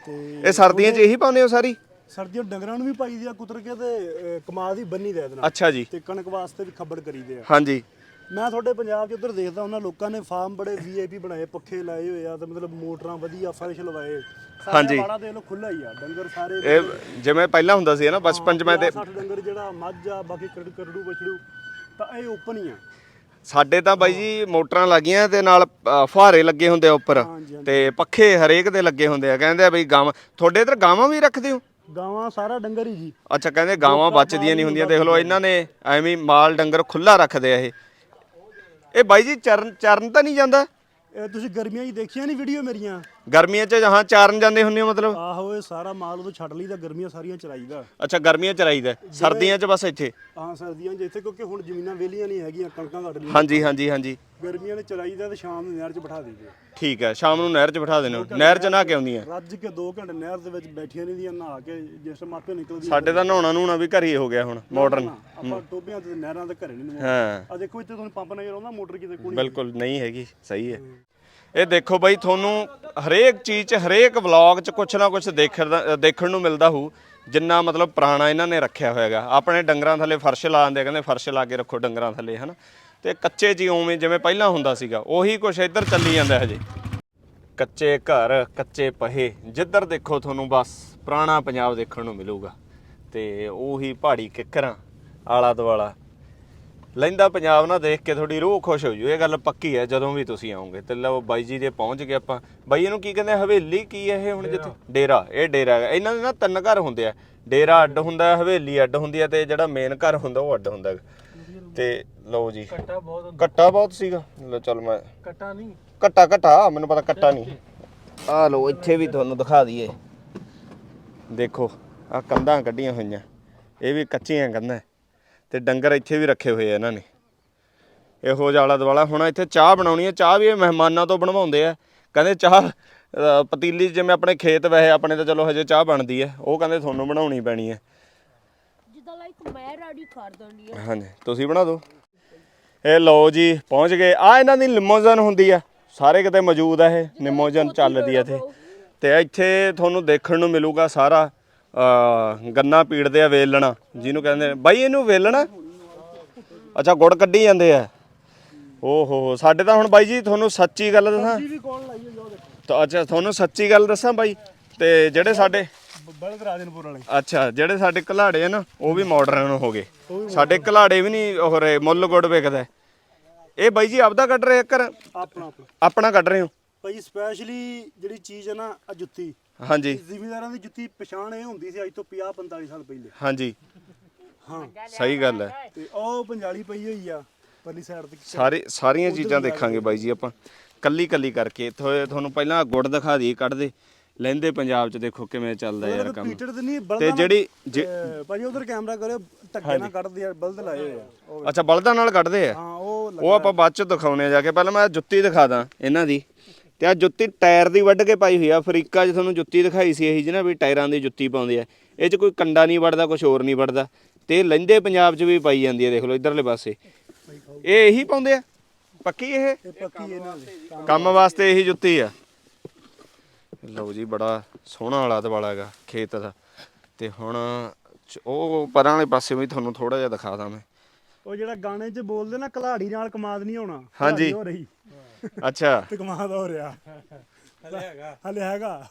ਇਹ ਸਰਦੀਆਂ 'ਚ ਇਹੀ ਪਾਉਂਦੇ ਹੋ ਸਾਰੀ? ਸਰਦੀਆਂ ਡੰਗਰਾਂ ਨੂੰ ਵੀ ਪਾਈ ਦੀ ਆ ਕੁਤਰ ਕੇ ਤੇ ਅਹ, ਕਮਾਲ ਦੀ ਬੰਨੀ ਦੇ ਦੇਣਾ। ਅੱਛਾ ਜੀ। ਤੇ ਕਣਕ ਵਾਸਤੇ ਵੀ ਖੱਬੜ ਕਰੀਦੇ ਆ। ਹਾਂਜੀ। ਮੈਂ ਤੁਹਾਡੇ ਪੰਜਾਬ 'ਚ ਉਧਰ ਦੇਖਦਾ ਉਹਨਾਂ ਲੋਕਾਂ ਨੇ ਫਾਰਮ ਬੜੇ ਵੀਆਈਪੀ ਬਣਾਏ ਪੱਖੇ ਲਾਏ ਹੋਏ ਆ ਤੇ ਮਤਲਬ ਮੋਟਰਾਂ ਵਧੀਆ ਫਰਸ਼ ਲਵਾਏ। ਹਾਂਜੀ। ਵਾੜਾ ਦੇਖ ਲਓ ਖੁੱਲਾ ਹੀ ਆ ਡੰਗਰ ਸਾਰੇ ਇਹ ਜਿਵੇਂ ਪਹਿਲਾਂ ਹੁੰਦਾ ਸੀ ਨਾ ਬਚਪਨ 'ਚ ਮੈਂ ਤੇ 60 ਡੰਗਰ ਜਿਹੜਾ ਮੱਝ ਆ ਬਾਕੀ ਕਰੜੂ ਕਰੜੂ ਬਛੜੂ ਤਾਂ ਇਹ ਓਪਨ ਹੀ ਆ। ਸਾਡੇ ਤਾਂ ਬਾਈ ਜੀ ਮੋਟਰਾਂ ਲੱਗੀਆਂ ਤੇ ਨਾਲ ਅ, ਫੁਹਾਰੇ ਲੱਗੇ ਹੁੰਦੇ ਆ ਉੱਪਰ। ਹਾਂਜੀ, ਤੇ ਪੱਖੇ ਹਰੇਕ ਦੇ ਲੱਗੇ ਹੁੰਦੇ ਆ ਕਹਿੰਦੇ ਆ ਬਈ ਗਾਵਾਂ ਤੁਹਾਡੇ ਇਧਰ ਗਾਵਾਂ ਵੀ ਰੱਖਦੇ ਹੋ? ਗਾਵਾਂ ਸਾਰਾ ਡੰਗਰ ਹੀ ਜੀ। ਅੱਛਾ ਕਹਿੰਦੇ ਗਾਵਾਂ ਬਚਦੀਆਂ ਨਹੀਂ ਹੁੰਦੀਆਂ ਦੇਖ ਲਓ ਇਹਨਾਂ ਨੇ ਐਵੇਂ ਹੀ ਮਾਲ ਡੰਗਰ ਖੁੱਲਾ ਰੱਖਦੇ ਆ ਇਹ। ਇਹ ਬਾਈ ਜੀ ਚਰਨ ਚਰਨ ਤਾਂ ਨਹੀਂ ਜਾਂਦਾ? ਇਹ ਤੁਸੀਂ ਗਰਮੀਆਂ 'ਚ ਦੇਖੀਆਂ ਨਹੀਂ ਵੀਡੀਓ ਮੇਰੀਆਂ? ਗਰਮੀਆਂ 'ਚ ਜਹਾਂ ਚਾਰਨ ਜਾਂਦੇ ਹੁੰਦੇ ਹੋ ਮਤਲਬ? ਆਹੋ ਇਹ ਸਾਰਾ ਮਾਲ ਉਦੋਂ ਛੱਡ ਲਈਦਾ ਗਰਮੀਆਂ ਸਾਰੀਆਂ ਚਰਾਈਦਾ ਅੱਛਾ ਗਰਮੀਆਂ 'ਚ ਰਾਈਦਾ ਸਰਦੀਆਂ 'ਚ ਬਸ ਇੱਥੇ? ਹਾਂ ਸਰਦੀਆਂ 'ਚ ਇੱਥੇ ਕਿਉਂਕਿ ਹੁਣ ਜ਼ਮੀਨਾਂ ਵੇਲੀਆਂ ਨਹੀਂ ਹੈਗੀਆਂ ਕਣਕਾਂ ਕੱਢ ਲਈਆਂ। ਹਾਂਜੀ ਹਾਂਜੀ ਹਾਂਜੀ। ਗਰਮੀਆਂ 'ਚ ਚਰਾਈਦਾ ਤੇ ਸ਼ਾਮ ਨੂੰ ਨਹਿਰ 'ਚ ਬਿਠਾ ਦਈਦੇ। ਠੀਕ ਹੈ ਸ਼ਾਮ ਨੂੰ ਨਹਿਰ 'ਚ ਬਿਠਾ ਦੇਣੇ ਨਹਿਰ 'ਚ ਨਹਾ ਕੇ ਆਉਂਦੀਆਂ। ਰੱਜ ਕੇ 2 ਘੰਟੇ ਨਹਿਰ ਦੇ ਵਿੱਚ ਬੈਠੀਆਂ ਰਹਿੰਦੀਆਂ ਨਹਾ ਕੇ ਜਿਸ ਆਪੇ ਨਿਕਲਦੀ ਸਾਡੇ ਤਾਂ ਨਹਾਉਣਾ ਨੂਣਾ ਵੀ ਘਰ ਹੀ ਹੋ ਗਿਆ ਹੁਣ ਮਾਡਰਨ ਆਪਾਂ ਟੋਬਿਆਂ ਤੇ ਨਹਿਰਾਂ ਦੇ ਘਰੇ ਨਹੀਂ ਹਾਂ। ਆ ਦੇਖੋ ਇੱਥੇ ਤੁਹਾਨੂੰ ਪੰਪ ਨਜ਼ਰ ਆਉਂਦਾ ਮੋਟਰ ਕਿਤੇ ਕੋਣੀ ਬਿਲਕੁਲ ਨਹੀਂ ਹੈਗੀ ਸਹੀ ਹੈ। ਇਹ ਦੇਖੋ ਬਈ ਤੁਹਾਨੂੰ ਹਰੇਕ ਚੀਜ਼ 'ਚ ਹਰੇਕ ਵਲੌਗ 'ਚ ਕੁਛ ਨਾ ਕੁਛ ਦੇਖਣ ਦੇਖਣ ਨੂੰ ਮਿਲਦਾ ਹੋਊ ਜਿੰਨਾ ਮਤਲਬ ਪੁਰਾਣਾ ਇਹਨਾਂ ਨੇ ਰੱਖਿਆ ਹੋਇਆਗਾ ਆਪਣੇ ਡੰਗਰਾਂ ਥੱਲੇ ਫਰਸ਼ ਲਾ ਦਿੰਦੇ ਆ, ਕਹਿੰਦੇ ਫਰਸ਼ ਲਾ ਕੇ ਰੱਖੋ ਡੰਗਰਾਂ ਥੱਲੇ ਹਨਾ? ਤੇ ਕੱਚੇ ਜੀ ਉਵੇਂ ਜਿਵੇਂ ਪਹਿਲਾਂ ਹੁੰਦਾ ਸੀਗਾ ਉਹੀ ਕੁਛ ਇੱਧਰ ਚੱਲੀ ਜਾਂਦਾ ਹਜੇ। ਕੱਚੇ ਘਰ ਕੱਚੇ ਪਹੇ ਜਿੱਧਰ ਦੇਖੋ ਤੁਹਾਨੂੰ ਬਸ ਪੁਰਾਣਾ ਪੰਜਾਬ ਦੇਖਣ ਨੂੰ ਮਿਲੂਗਾ। ਤੇ ਉਹੀ ਪਹਾੜੀ ਕਿੱਕਰਾਂ ਆਲਾ ਦੁਆਲਾ ਲੈਂਦਾ ਪੰਜਾਬ ਨਾ ਦੇਖ ਕੇ ਤੁਹਾਡੀ ਰੂਹ ਖੁਸ਼ ਹੋ ਜੂ ਇਹ ਗੱਲ ਪੱਕੀ ਹੈ ਜਦੋਂ ਵੀ ਤੁਸੀਂ ਆਓਗੇ ਤੇ ਲਓ ਬਾਈ ਜੀ ਦੇ ਪਹੁੰਚ ਗਏ ਆਪਾਂ। ਬਾਈ ਇਹਨੂੰ ਕੀ ਕਹਿੰਦੇ ਆ? ਹਵੇਲੀ ਕੀ ਹੈ ਇਹ ਹੁਣ ਜਿੱਥੇ? ਡੇਰਾ। ਇਹ ਡੇਰਾ ਹੈ ਇਹਨਾਂ ਦੇ ਨਾ ਤਿੰਨ ਘਰ ਹੁੰਦੇ ਆ। ਡੇਰਾ ਅੱਡ ਹੁੰਦਾ ਹੈ, ਹਵੇਲੀ ਅੱਡ ਹੁੰਦੀ ਹੈ ਤੇ ਜਿਹੜਾ ਮੇਨ ਘਰ ਹੁੰਦਾ ਉਹ ਅੱਡ ਹੁੰਦਾ। ਤੇ ਲਓ ਜੀ। ਕੱਟਾ ਬਹੁਤ ਹੁੰਦਾ। ਕੱਟਾ ਬਹੁਤ ਸੀਗਾ। ਲਓ ਚੱਲ ਮੈਂ ਕੱਟਾ ਨਹੀਂ। ਕੱਟਾ ਕੱਟਾ ਮੈਨੂੰ ਪਤਾ ਕੱਟਾ ਨਹੀਂ। ਆ ਲਓ ਇੱਥੇ ਵੀ ਤੁਹਾਨੂੰ ਦਿਖਾ ਦਈਏ। ਦੇਖੋ ਆ ਕੰਧਾਂ ਕੱਢੀਆਂ ਹੋਈਆਂ। ਇਹ ਵੀ ਕੱਚੀਆਂ ਕੰਧਾਂ। ਤੇ ਡੰਗਰ ਇੱਥੇ ਵੀ ਰੱਖੇ ਹੋਏ ਆ ਇਹਨਾਂ ਨੇ। ਇਹੋ ਜਿਹਾ ਆਲਾ ਦੁਆਲਾ ਹੁਣ ਇੱਥੇ ਚਾਹ ਬਣਾਉਣੀ ਹੈ ਚਾਹ ਵੀ ਇਹ ਮਹਿਮਾਨਾਂ ਤੋਂ ਬਣਵਾਉਂਦੇ ਆ। ਕਹਿੰਦੇ ਚਾਹ ਪਤੀਲੀ ਜਿਵੇਂ ਆਪਣੇ ਖੇਤ ਵਹਿ ਆਪਣੇ ਤਾਂ ਚਲੋ ਹਜੇ ਚਾਹ ਬਣਦੀ ਹੈ ਉਹ ਕਹਿੰਦੇ ਤੁਹਾਨੂੰ ਬਣਾਉਣੀ ਪੈਣੀ ਹੈ ਜਿੱਦਾਂ ਲਾਈਕ ਮੈਂ ਰੈਡੀ ਕਰ ਦਣੀ ਹਾਂਜੀ ਤੁਸੀਂ ਬਣਾ ਦਿਓ। ਇਹ ਲਓ ਜੀ ਪਹੁੰਚ ਗਏ। ਆ ਇਹਨਾਂ ਦੀ ਲਿਮੋਜ਼ਨ ਹੁੰਦੀ ਆ। ਸਾਰੇ ਕਿਤੇ ਮੌਜੂਦ ਆ ਇਹ। ਲਿਮੋਜ਼ਨ ਚੱਲਦੀ ਆ ਇੱਥੇ। ਤੇ ਇੱਥੇ ਤੁਹਾਨੂੰ ਦੇਖਣ ਨੂੰ ਮਿਲੂਗਾ ਸਾਰਾ। ਗੰਨਾ ਪੀੜਦੇ ਆ ਵੇਲਣਾ ਜਿਹਨੂੰ ਕਹਿੰਦੇ ਬਾਈ ਇਹਨੂੰ ਵੇਲਣਾ? ਅੱਛਾ ਗੁੜ ਕੱਢੀ ਜਾਂਦੇ ਆ। ਓਹੋ ਸਾਡੇ ਤਾਂ ਹੁਣ ਬਾਈ ਜੀ ਤੁਹਾਨੂੰ ਸੱਚੀ ਗੱਲ ਦੱਸਾਂ। ਤਾਂ ਅੱਛਾ ਤੁਹਾਨੂੰ ਸੱਚੀ ਗੱਲ ਦੱਸਾਂ ਬਾਈ ਤੇ ਜਿਹੜੇ ਸਾਡੇ ਬ- ਬਲਦ ਰਾਜਨਪੁਰ ਵਾਲੇ। ਅੱਛਾ ਜਿਹੜੇ ਸਾਡੇ ਘਲਾੜੇ ਆ ਨਾ ਉਹ ਵੀ ਮਾਡਰਨ ਹੋ ਗਏ। ਸਾਡੇ ਘਲਾੜੇ ਵੀ ਨਹੀਂ ਉਹ ਰਹੇ ਮੁੱਲ ਗੁੜ ਵਿਕਦਾ। ਇਹ ਬਾਈ ਜੀ ਆਪਦਾ ਕੱਢ ਰਹੇ ਆਪਣਾ ਆਪਣਾ। ਆਪਣਾ ਕੱਢ ਰਹੇ ਹੋ? ਭਾਈ ਸਪੈਸ਼ਲੀ ਜਿਹੜੀ ਚੀਜ਼ ਹੈ ਨਾ ਆ ਜੁੱਤੀ। ਹਾਂਜੀ। ਜ਼ਿਮੀਦਾਰਾਂ ਦੀ ਜੁੱਤੀ ਪਛਾਣ ਇਹ ਹੁੰਦੀ ਸੀ ਅੱਜ ਤੋਂ 50 45 ਸਾਲ ਪਹਿਲੇ। ਹਾਂਜੀ। ਹਾਂ। ਸਹੀ ਗੱਲ ਹੈ। ਤੇ ਉਹ ਪੰਜਾਲੀ ਪਈ ਹੋਈ ਆ ਪਰਲੀ ਸਾਈਡ ਤੇ। ਸਾਰੇ ਸਾਰੀਆਂ ਚੀਜ਼ਾਂ ਦੇਖਾਂਗੇ ਬਾਈ ਜੀ ਆਪਾਂ। ਕੱਲੀ ਕੱਲੀ ਕਰਕੇ। ਇੱਥੋਂ ਤੁਹਾਨੂੰ ਪਹਿਲਾਂ ਗੁੜ ਦਿਖਾ ਦਈਏ ਕੱਢਦੇ ਲੈਂਦੇ ਪੰਜਾਬ ਚ ਦੇਖੋ ਕਿਵੇਂ ਚੱਲਦਾ ਯਾਰ ਕੰਮ। ਤੇ ਜਿਹੜੀ ਭਾਜੀ ਉਧਰ ਕੈਮਰਾ ਕਰਿਓ ਧੱਕੇ ਨਾਲ ਕੱਢਦੇ ਆ ਬਲਦ ਲਾਏ ਹੋਏ ਆ। ਅੱਛਾ ਬਲਦਾਂ ਨਾਲ ਕੱਢਦੇ ਆ? ਹਾਂ ਉਹ ਉਹ ਆਪਾਂ ਬਾਅਦ ਚ ਦਿਖਾਉਣੇ ਆ ਜਾ ਕੇ। ਪਹਿਲਾਂ ਮੈਂ ਜੁੱਤੀ ਦਿਖਾ ਦਾਂ ਇਹਨਾਂ ਦੀ। ਤੇ ਆ ਜੁੱਤੀ ਟਾਇਰ ਦੀ ਵੱਢ ਕੇ ਪਾਈ ਹੋਈ ਆ। ਅਫਰੀਕਾ 'ਚ ਤੁਹਾਨੂੰ ਜੁੱਤੀ ਦਿਖਾਈ ਸੀ ਇਹੀ ਜਿਹੀ ਨਾ ਵੀ ਟਾਇਰਾਂ ਦੀ ਜੁੱਤੀ ਪਾਉਂਦੇ ਆ। ਇਹ 'ਚ ਕੋਈ ਕੰਡਾ ਨਹੀਂ ਵੱਢਦਾ ਕੁਝ ਹੋਰ ਨਹੀਂ ਵੱਢਦਾ। ਤੇ ਲਹਿੰਦੇ ਪੰਜਾਬ 'ਚ ਵੀ ਪਾਈ ਜਾਂਦੀ ਹੈ ਦੇਖ ਲਓ ਇਧਰਲੇ ਪਾਸੇ। ਇਹ ਇਹੀ ਪਾਉਂਦੇ ਆ? ਪੱਕੀ ਇਹ? ਇਹ ਪੱਕੀ ਇਹਨਾਂ ਦੇ। ਕੰਮ ਵਾਸਤੇ ਇਹੀ ਜੁੱਤੀ ਆ। ਲਓ ਜੀ ਬੜਾ ਸੋਹਣਾ ਵਾਲਾ ਦਵਾਲਾ ਹੈਗਾ ਖੇਤ ਦਾ। ਤੇ ਹੁਣ ਉਹ ਪਰਾਂ ਵਾਲੇ ਪਾਸੇ ਵੀ ਤੁਹਾਨੂੰ ਥੋੜਾ ਜਿਹਾ ਦਿਖਾ ਦਾਂ ਮੈਂ। ਉਹ ਜਿਹੜਾ ਗਾਣੇ 'ਚ ਬੋਲਦੇ ਨਾ ਕਲਾੜੀ ਨਾਲ ਕਮਾਦ ਨਹੀਂ ਹੋਣਾ। ਹਾਂਜੀ। ਕਲਾੜੀ ਹੋ ਰਹੀ। ਅੱਛਾ। ਤੇ ਕਮਾਦ ਹੋ ਰਿਹਾ। ਹਲੇ ਹੈਗਾ। ਹਲੇ ਹੈਗਾ।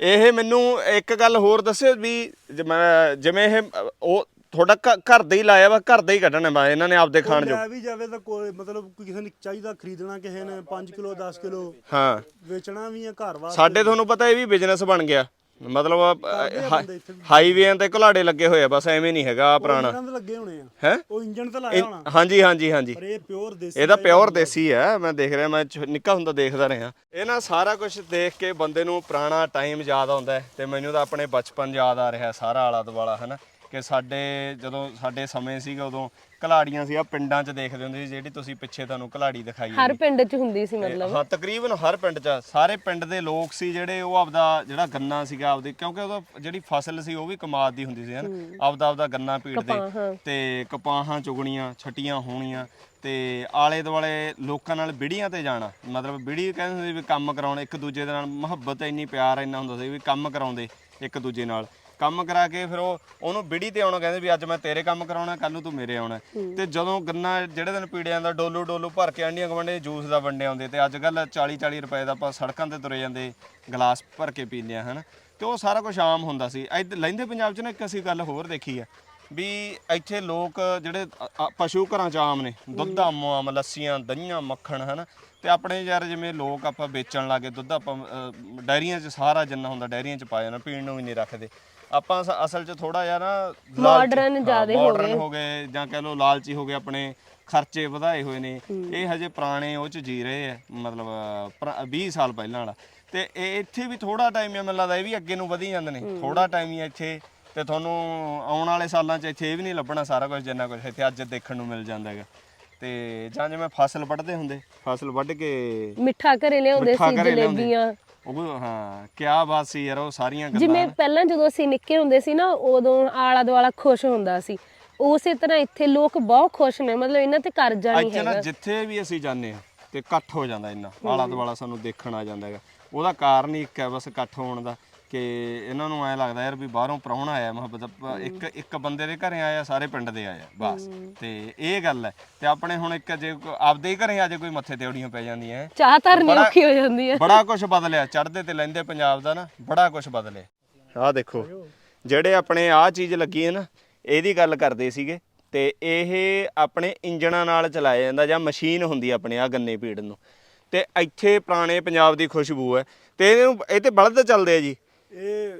ਇਹ ਮੈਨੂੰ ਇੱਕ ਗੱਲ ਹੋਰ ਦੱਸਿਓ ਵੀ ਜਿਵੇਂ ਜਿਵੇਂ ਇਹ ਅ, ਉਹ ਤੁਹਾਡਾ ਘ- ਘਰ ਦਾ ਹੀ ਲਾਇਆ ਵਾ ਘਰ ਦਾ ਹੀ ਕੱਢਣਾ ਵਾ ਇਹਨਾਂ ਨੇ ਆਪਦੇ ਖਾਣ ਜੋ। ਲੈ ਵੀ ਜਾਵੇ ਤਾਂ ਕੋਈ ਮਤਲਬ ਕੋਈ ਕਿਸੇ ਨੇ ਚਾਹੀਦਾ ਖਰੀਦਣਾ ਕਿਸੇ ਨੇ 5 ਕਿਲੋ 10 ਕਿਲੋ ਹਾਂ। ਵੇਚਣਾ ਵੀ ਆ ਘਰ ਵਾਸਤੇ। ਸਾਡੇ ਤੁਹਾਨੂੰ ਪਤਾ ਇਹ ਵੀ ਬਿਜ਼ਨਸ ਬਣ ਗਿਆ। ਮਤਲਬ ਆ। ਹਾਈਵੇਆਂ ਤੇ ਘੁਲਾੜੇ ਲੱਗੇ ਹੋਏ ਆ ਬਸ ਐਵੇਂ ਨਹੀਂ ਹੈਗਾ ਆਹ ਪੁਰਾਣਾ। ਇੰਜਣ ਤੇ ਲੱਗੇ ਹੋਣੇ ਆ। ਹੈ? ਉਹ ਇੰਜਣ ਤੇ ਲਾਇਆ ਹੋਣਾ। ਹਾਂਜੀ ਹਾਂਜੀ ਹਾਂਜੀ। ਪਰ ਇਹ ਪਿਓਰ ਦੇਸੀ ਇਹਦਾ ਪਿਓਰ ਦੇਸੀ ਹੈ ਮੈਂ ਦੇਖ ਰਿਹਾ ਮੈਂ ਨਿੱਕਾ ਹੁੰਦਾ ਦੇਖਦਾ ਰਿਹਾ। ਇਹ ਨਾ ਸਾਰਾ ਕੁਝ ਦੇਖ ਕੇ ਬੰਦੇ ਨੂੰ ਪੁਰਾਣਾ ਟਾਈਮ ਯਾਦ ਆਉਂਦਾ ਤੇ ਮੈਨੂੰ ਤਾਂ ਆਪਣੇ ਬਚਪਨ ਯਾਦ ਆ ਰਿਹਾ ਸਾਰਾ ਆਲਾ ਦੁਆਲਾ ਹਨਾ? ਕਿ ਸਾਡੇ ਜਦੋਂ ਸਾਡੇ ਸਮੇਂ ਸੀਗਾ ਉਦੋਂ ਘਲਾੜੀਆਂ ਸੀ ਆ ਪਿੰਡਾਂ 'ਚ ਦੇਖਦੇ ਹੁੰਦੇ ਸੀ ਜਿਹੜੀ ਤੁਸੀਂ ਪਿੱਛੇ ਤੁਹਾਨੂੰ ਘਲਾੜੀ ਦਿਖਾਈ ਹੈ ਹਰ ਪਿੰਡ 'ਚ ਹੁੰਦੀ ਸੀ ਮਤਲਬ। ਹਾਂ ਤਕਰੀਬਨ ਹਰ ਪਿੰਡ 'ਚ ਸਾਰੇ ਪਿੰਡ ਦੇ ਲੋਕ ਸੀ ਜਿਹੜੇ ਉਹ ਆਪਦਾ ਜਿਹੜਾ ਗੰਨਾ ਸੀਗਾ ਆਪਦੀ ਕਿਉਂਕਿ ਉਹਦਾ ਜਿਹੜੀ ਫਸਲ ਸੀ ਉਹ ਵੀ ਕਮਾਦ ਦੀ ਹੁੰਦੀ ਸੀ ਹਨ? ਆਪਦਾ ਆਪਦਾ ਗੰਨਾ ਪੀੜਦੇ ਤੇ ਕਪਾਹਾਂ ਚੁਗਣੀਆਂ ਛਟੀਆਂ ਹੋਣੀਆਂ ਤੇ ਆਲੇ ਦੁਆਲੇ ਲੋਕਾਂ ਨਾਲ ਬਿੜੀਆਂ ਤੇ ਜਾਣਾ। ਮਤਲਬ ਬਿੜੀ ਕਹਿੰਦੇ ਹੁੰਦੇ ਸੀ ਵੀ ਕੰਮ ਕਰਾਉਣ ਇੱਕ ਦੂਜੇ ਦੇ ਨਾਲ ਮੁਹੱਬਤ ਇੰਨੀ ਪਿਆਰ ਇੰਨਾ ਹੁੰਦਾ ਸੀ ਵੀ ਕੰਮ ਕਰਾਉਂਦੇ ਇੱਕ ਦੂਜੇ ਨਾਲ। ਕੰਮ ਕਰਾ ਕੇ ਫਿਰ ਉਹ ਉਹਨੂੰ ਬਿੜੀ ਤੇ ਆਉਣਾ ਕਹਿੰਦੇ ਵੀ ਅੱਜ ਮੈਂ ਤੇਰੇ ਕੰਮ ਕਰਾਉਣਾ ਕੱਲ ਨੂੰ ਤੂੰ ਮੇਰੇ ਆਉਣਾ। ਤੇ ਜਦੋਂ ਗੰਨਾ ਜਿਹੜੇ ਦਿਨ ਪੀੜਿਆ ਜਾਂਦਾ ਡੋਲੂ ਡੋਲੂ ਭਰ ਕੇ ਆਂਡੀਆਂ ਗਵੰਡੇ ਜੂਸ ਦਾ ਵੰਡੇ ਆਉਂਦੇ ਤੇ ਅੱਜ ਕੱਲ 40 40 ਰੁਪਏ ਦਾ ਆਪਾਂ ਸੜਕਾਂ ਤੇ ਤੁਰੇ ਜਾਂਦੇ ਗਲਾਸ ਭਰ ਕੇ ਪੀਂਦੇ ਆ ਹਨ। ਤੇ ਉਹ ਸਾਰਾ ਕੁਝ ਆਮ ਹੁੰਦਾ ਸੀ। ਇੱਧ ਲੈਂਦੇ ਪੰਜਾਬ 'ਚ ਨਾ ਇੱਕ ਅਸੀਂ ਗੱਲ ਹੋਰ ਦੇਖੀ ਆ ਵੀ ਇੱਥੇ ਲੋਕ ਜਿਹੜੇ ਪਸ਼ੂ ਘਰਾਂ 'ਚ ਆਮ ਨੇ ਦੁੱਧ ਆਮ ਲੱਸੀਆਂ ਦਹੀਆਂ ਮੱਖਣ ਹਨ। ਤੇ ਆਪਣੇ ਯਾਰ ਜਿਵੇਂ ਲੋਕ ਆਪਾਂ ਵੇਚਣ ਲੱਗੇ ਦੁੱਧ ਆਪਾਂ ਅ, ਡਾਇਰੀਆਂ 'ਚ ਸਾਰਾ ਜਿੰਨਾ ਹੁੰਦਾ ਡਾਇਰੀਆਂ 'ਚ ਪਾ ਜਾਣਾ ਪੀਣ ਨੂੰ ਵੀ ਨਹੀਂ ਰੱਖਦੇ। ਆਪਾਂ ਅਸ- ਅਸਲ 'ਚ ਥੋੜਾ ਜਿਹਾ ਨਾ Modern ਜ਼ਿਆਦੇ ਹੋ modern ਹੋ ਗਏ ਜਾਂ ਕਹ ਲਓ ਲਾਲਚੀ ਹੋ ਗਏ ਆਪਣੇ ਖਰਚੇ ਵਧਾਏ ਹੋਏ ਨੇ। ਇਹ ਹਜੇ ਪੁਰਾਣੇ ਉਹ 'ਚ ਜੀ ਰਹੇ ਆ ਮਤਲਬ ਅ, ਪੁਰਾ- 20 ਸਾਲ ਪਹਿਲਾਂ ਵਾਲਾ। ਤੇ ਇਹ ਇੱਥੇ ਵੀ ਥੋੜਾ ਟਾਈਮ ਹੈ ਮੈਨੂੰ ਲੱਗਦਾ ਇਹ ਵੀ ਅੱਗੇ ਨੂੰ ਵਧੀ ਜਾਂਦੇ ਨੇ। ਥੋੜਾ ਟਾਈਮ ਹੀ ਇੱਥੇ ਤੇ ਤੁਹਾਨੂੰ ਆਉਣ ਵਾਲੇ ਸਾਲਾਂ 'ਚ ਇੱਥੇ ਇਹ ਵੀ ਨਹੀਂ ਲੱਭਣਾ ਸਾਰਾ ਕੁਝ ਜਿੰਨਾ ਕੁਝ ਇੱਥੇ ਅੱਜ ਦੇਖਣ ਨੂੰ ਮਿਲ ਜਾਂਦਾ ਹੈਗਾ। ਤੇ ਜਾਂ ਜਿਵੇਂ ਫਸਲ ਵੱਢਦੇ ਹੁੰਦੇ ਫਸਲ ਵੱਢ ਕੇ ਮਿੱਠਾ ਘਰੇ ਲਿਆਉਂਦੇ ਮਿੱਠਾ ਸੀ ਘਰੇ ਲਿਆਉਂਦੇ। ਜਲੇਬੀਆਂ। ਉਹ ਹਾਂ ਕਿਆ ਬਾਤ ਸੀ ਯਾਰ ਉਹ ਸਾਰੀਆਂ ਗੱਲਾਂ ਜਿਵੇਂ ਪਹਿਲਾਂ ਜਦੋਂ ਅਸੀਂ ਨਿੱਕੇ ਹੁੰਦੇ ਸੀ ਨਾ ਉਦੋਂ ਆਲਾ ਦੁਆਲਾ ਖੁਸ਼ ਹੁੰਦਾ ਸੀ। ਉਸੇ ਤਰ੍ਹਾਂ ਇੱਥੇ ਲੋਕ ਬਹੁਤ ਖੁਸ਼ ਨੇ ਮਤਲਬ ਇਹਨਾਂ ਤੇ ਕਰਜ਼ਾ ਨਹੀਂ ਨਾ ਹੈਗਾ। ਜਿੱਥੇ ਵੀ ਅਸੀਂ ਜਾਂਦੇ ਹਾਂ ਤੇ ਇਕੱਠ ਹੋ ਜਾਂਦਾ ਇੰਨਾ। ਆਲਾ ਦੁਆਲਾ ਸਾਨੂੰ ਦੇਖਣ ਆ ਜਾਂਦਾ ਹੈਗਾ। ਉਹਦਾ ਕਾਰਨ ਹੀ ਇੱਕ ਹੈ ਬਸ ਇਕੱਠ ਹੋਣ ਦਾ। ਕਿ ਇਹਨਾਂ ਨੂੰ ਐ ਲੱਗਦਾ ਯਾਰ ਵੀ ਬਾਹਰੋਂ ਪ੍ਰਾਹੁਣਾ ਆਇਆ ਮੁਹੱਬਤ ਇੱਕ ਇੱਕ ਬੰਦੇ ਦੇ ਘਰੇ ਆਇਆ ਸਾਰੇ ਪਿੰਡ ਦੇ ਆਇਆ ਬਸ। ਤੇ ਇਹ ਗੱਲ ਹੈ। ਤੇ ਆਪਣੇ ਹੁਣ ਇੱਕ ਜੇ ਕੋ- ਆਪਦੇ ਹੀ ਘਰੇ ਆ ਜੇ ਕੋਈ ਮੱਥੇ ਤੇ ਔੜੀਆਂ ਪੈ ਜਾਂਦੀਆਂ। ਹੈ। ਚਾਹ ਧਰਨੀ ਬੜਾ- ਔਖੀ ਹੋ ਜਾਂਦੀ ਹੈ। ਬੜਾ ਕੁਝ ਬਦਲਿਆ ਚੜ੍ਹਦੇ ਤੇ ਲੈਂਦੇ ਪੰਜਾਬ ਦਾ ਨਾ ਬੜਾ ਕੁਝ ਬਦਲਿਆ। ਆਹ ਦੇਖੋ ਜਿਹੜੇ ਆਪਣੇ ਆਹ ਚੀਜ਼ ਲੱਗੀ ਹੈ ਨਾ ਇਹਦੀ ਗੱਲ ਕਰਦੇ ਸੀਗੇ। ਤੇ ਇਹ ਆਪਣੇ ਇੰਜਣਾਂ ਨਾਲ ਚਲਾਇਆ ਜਾਂਦਾ ਜਾਂ ਮਸ਼ੀਨ ਹੁੰਦੀ ਆ ਆਪਣੇ ਆ ਗੰਨੇ ਪੀੜਨ ਨੂੰ। ਤੇ ਇੱਥੇ ਪੁਰਾਣੇ ਪੰਜਾਬ ਦੀ ਖੁਸ਼ਬੂ ਹੈ। ਤੇ ਇਹਨੂੰ ਇਹ ਤੇ ਬਲਦ ਚੱਲਦੇ ਆ ਜੀ। ਇਹ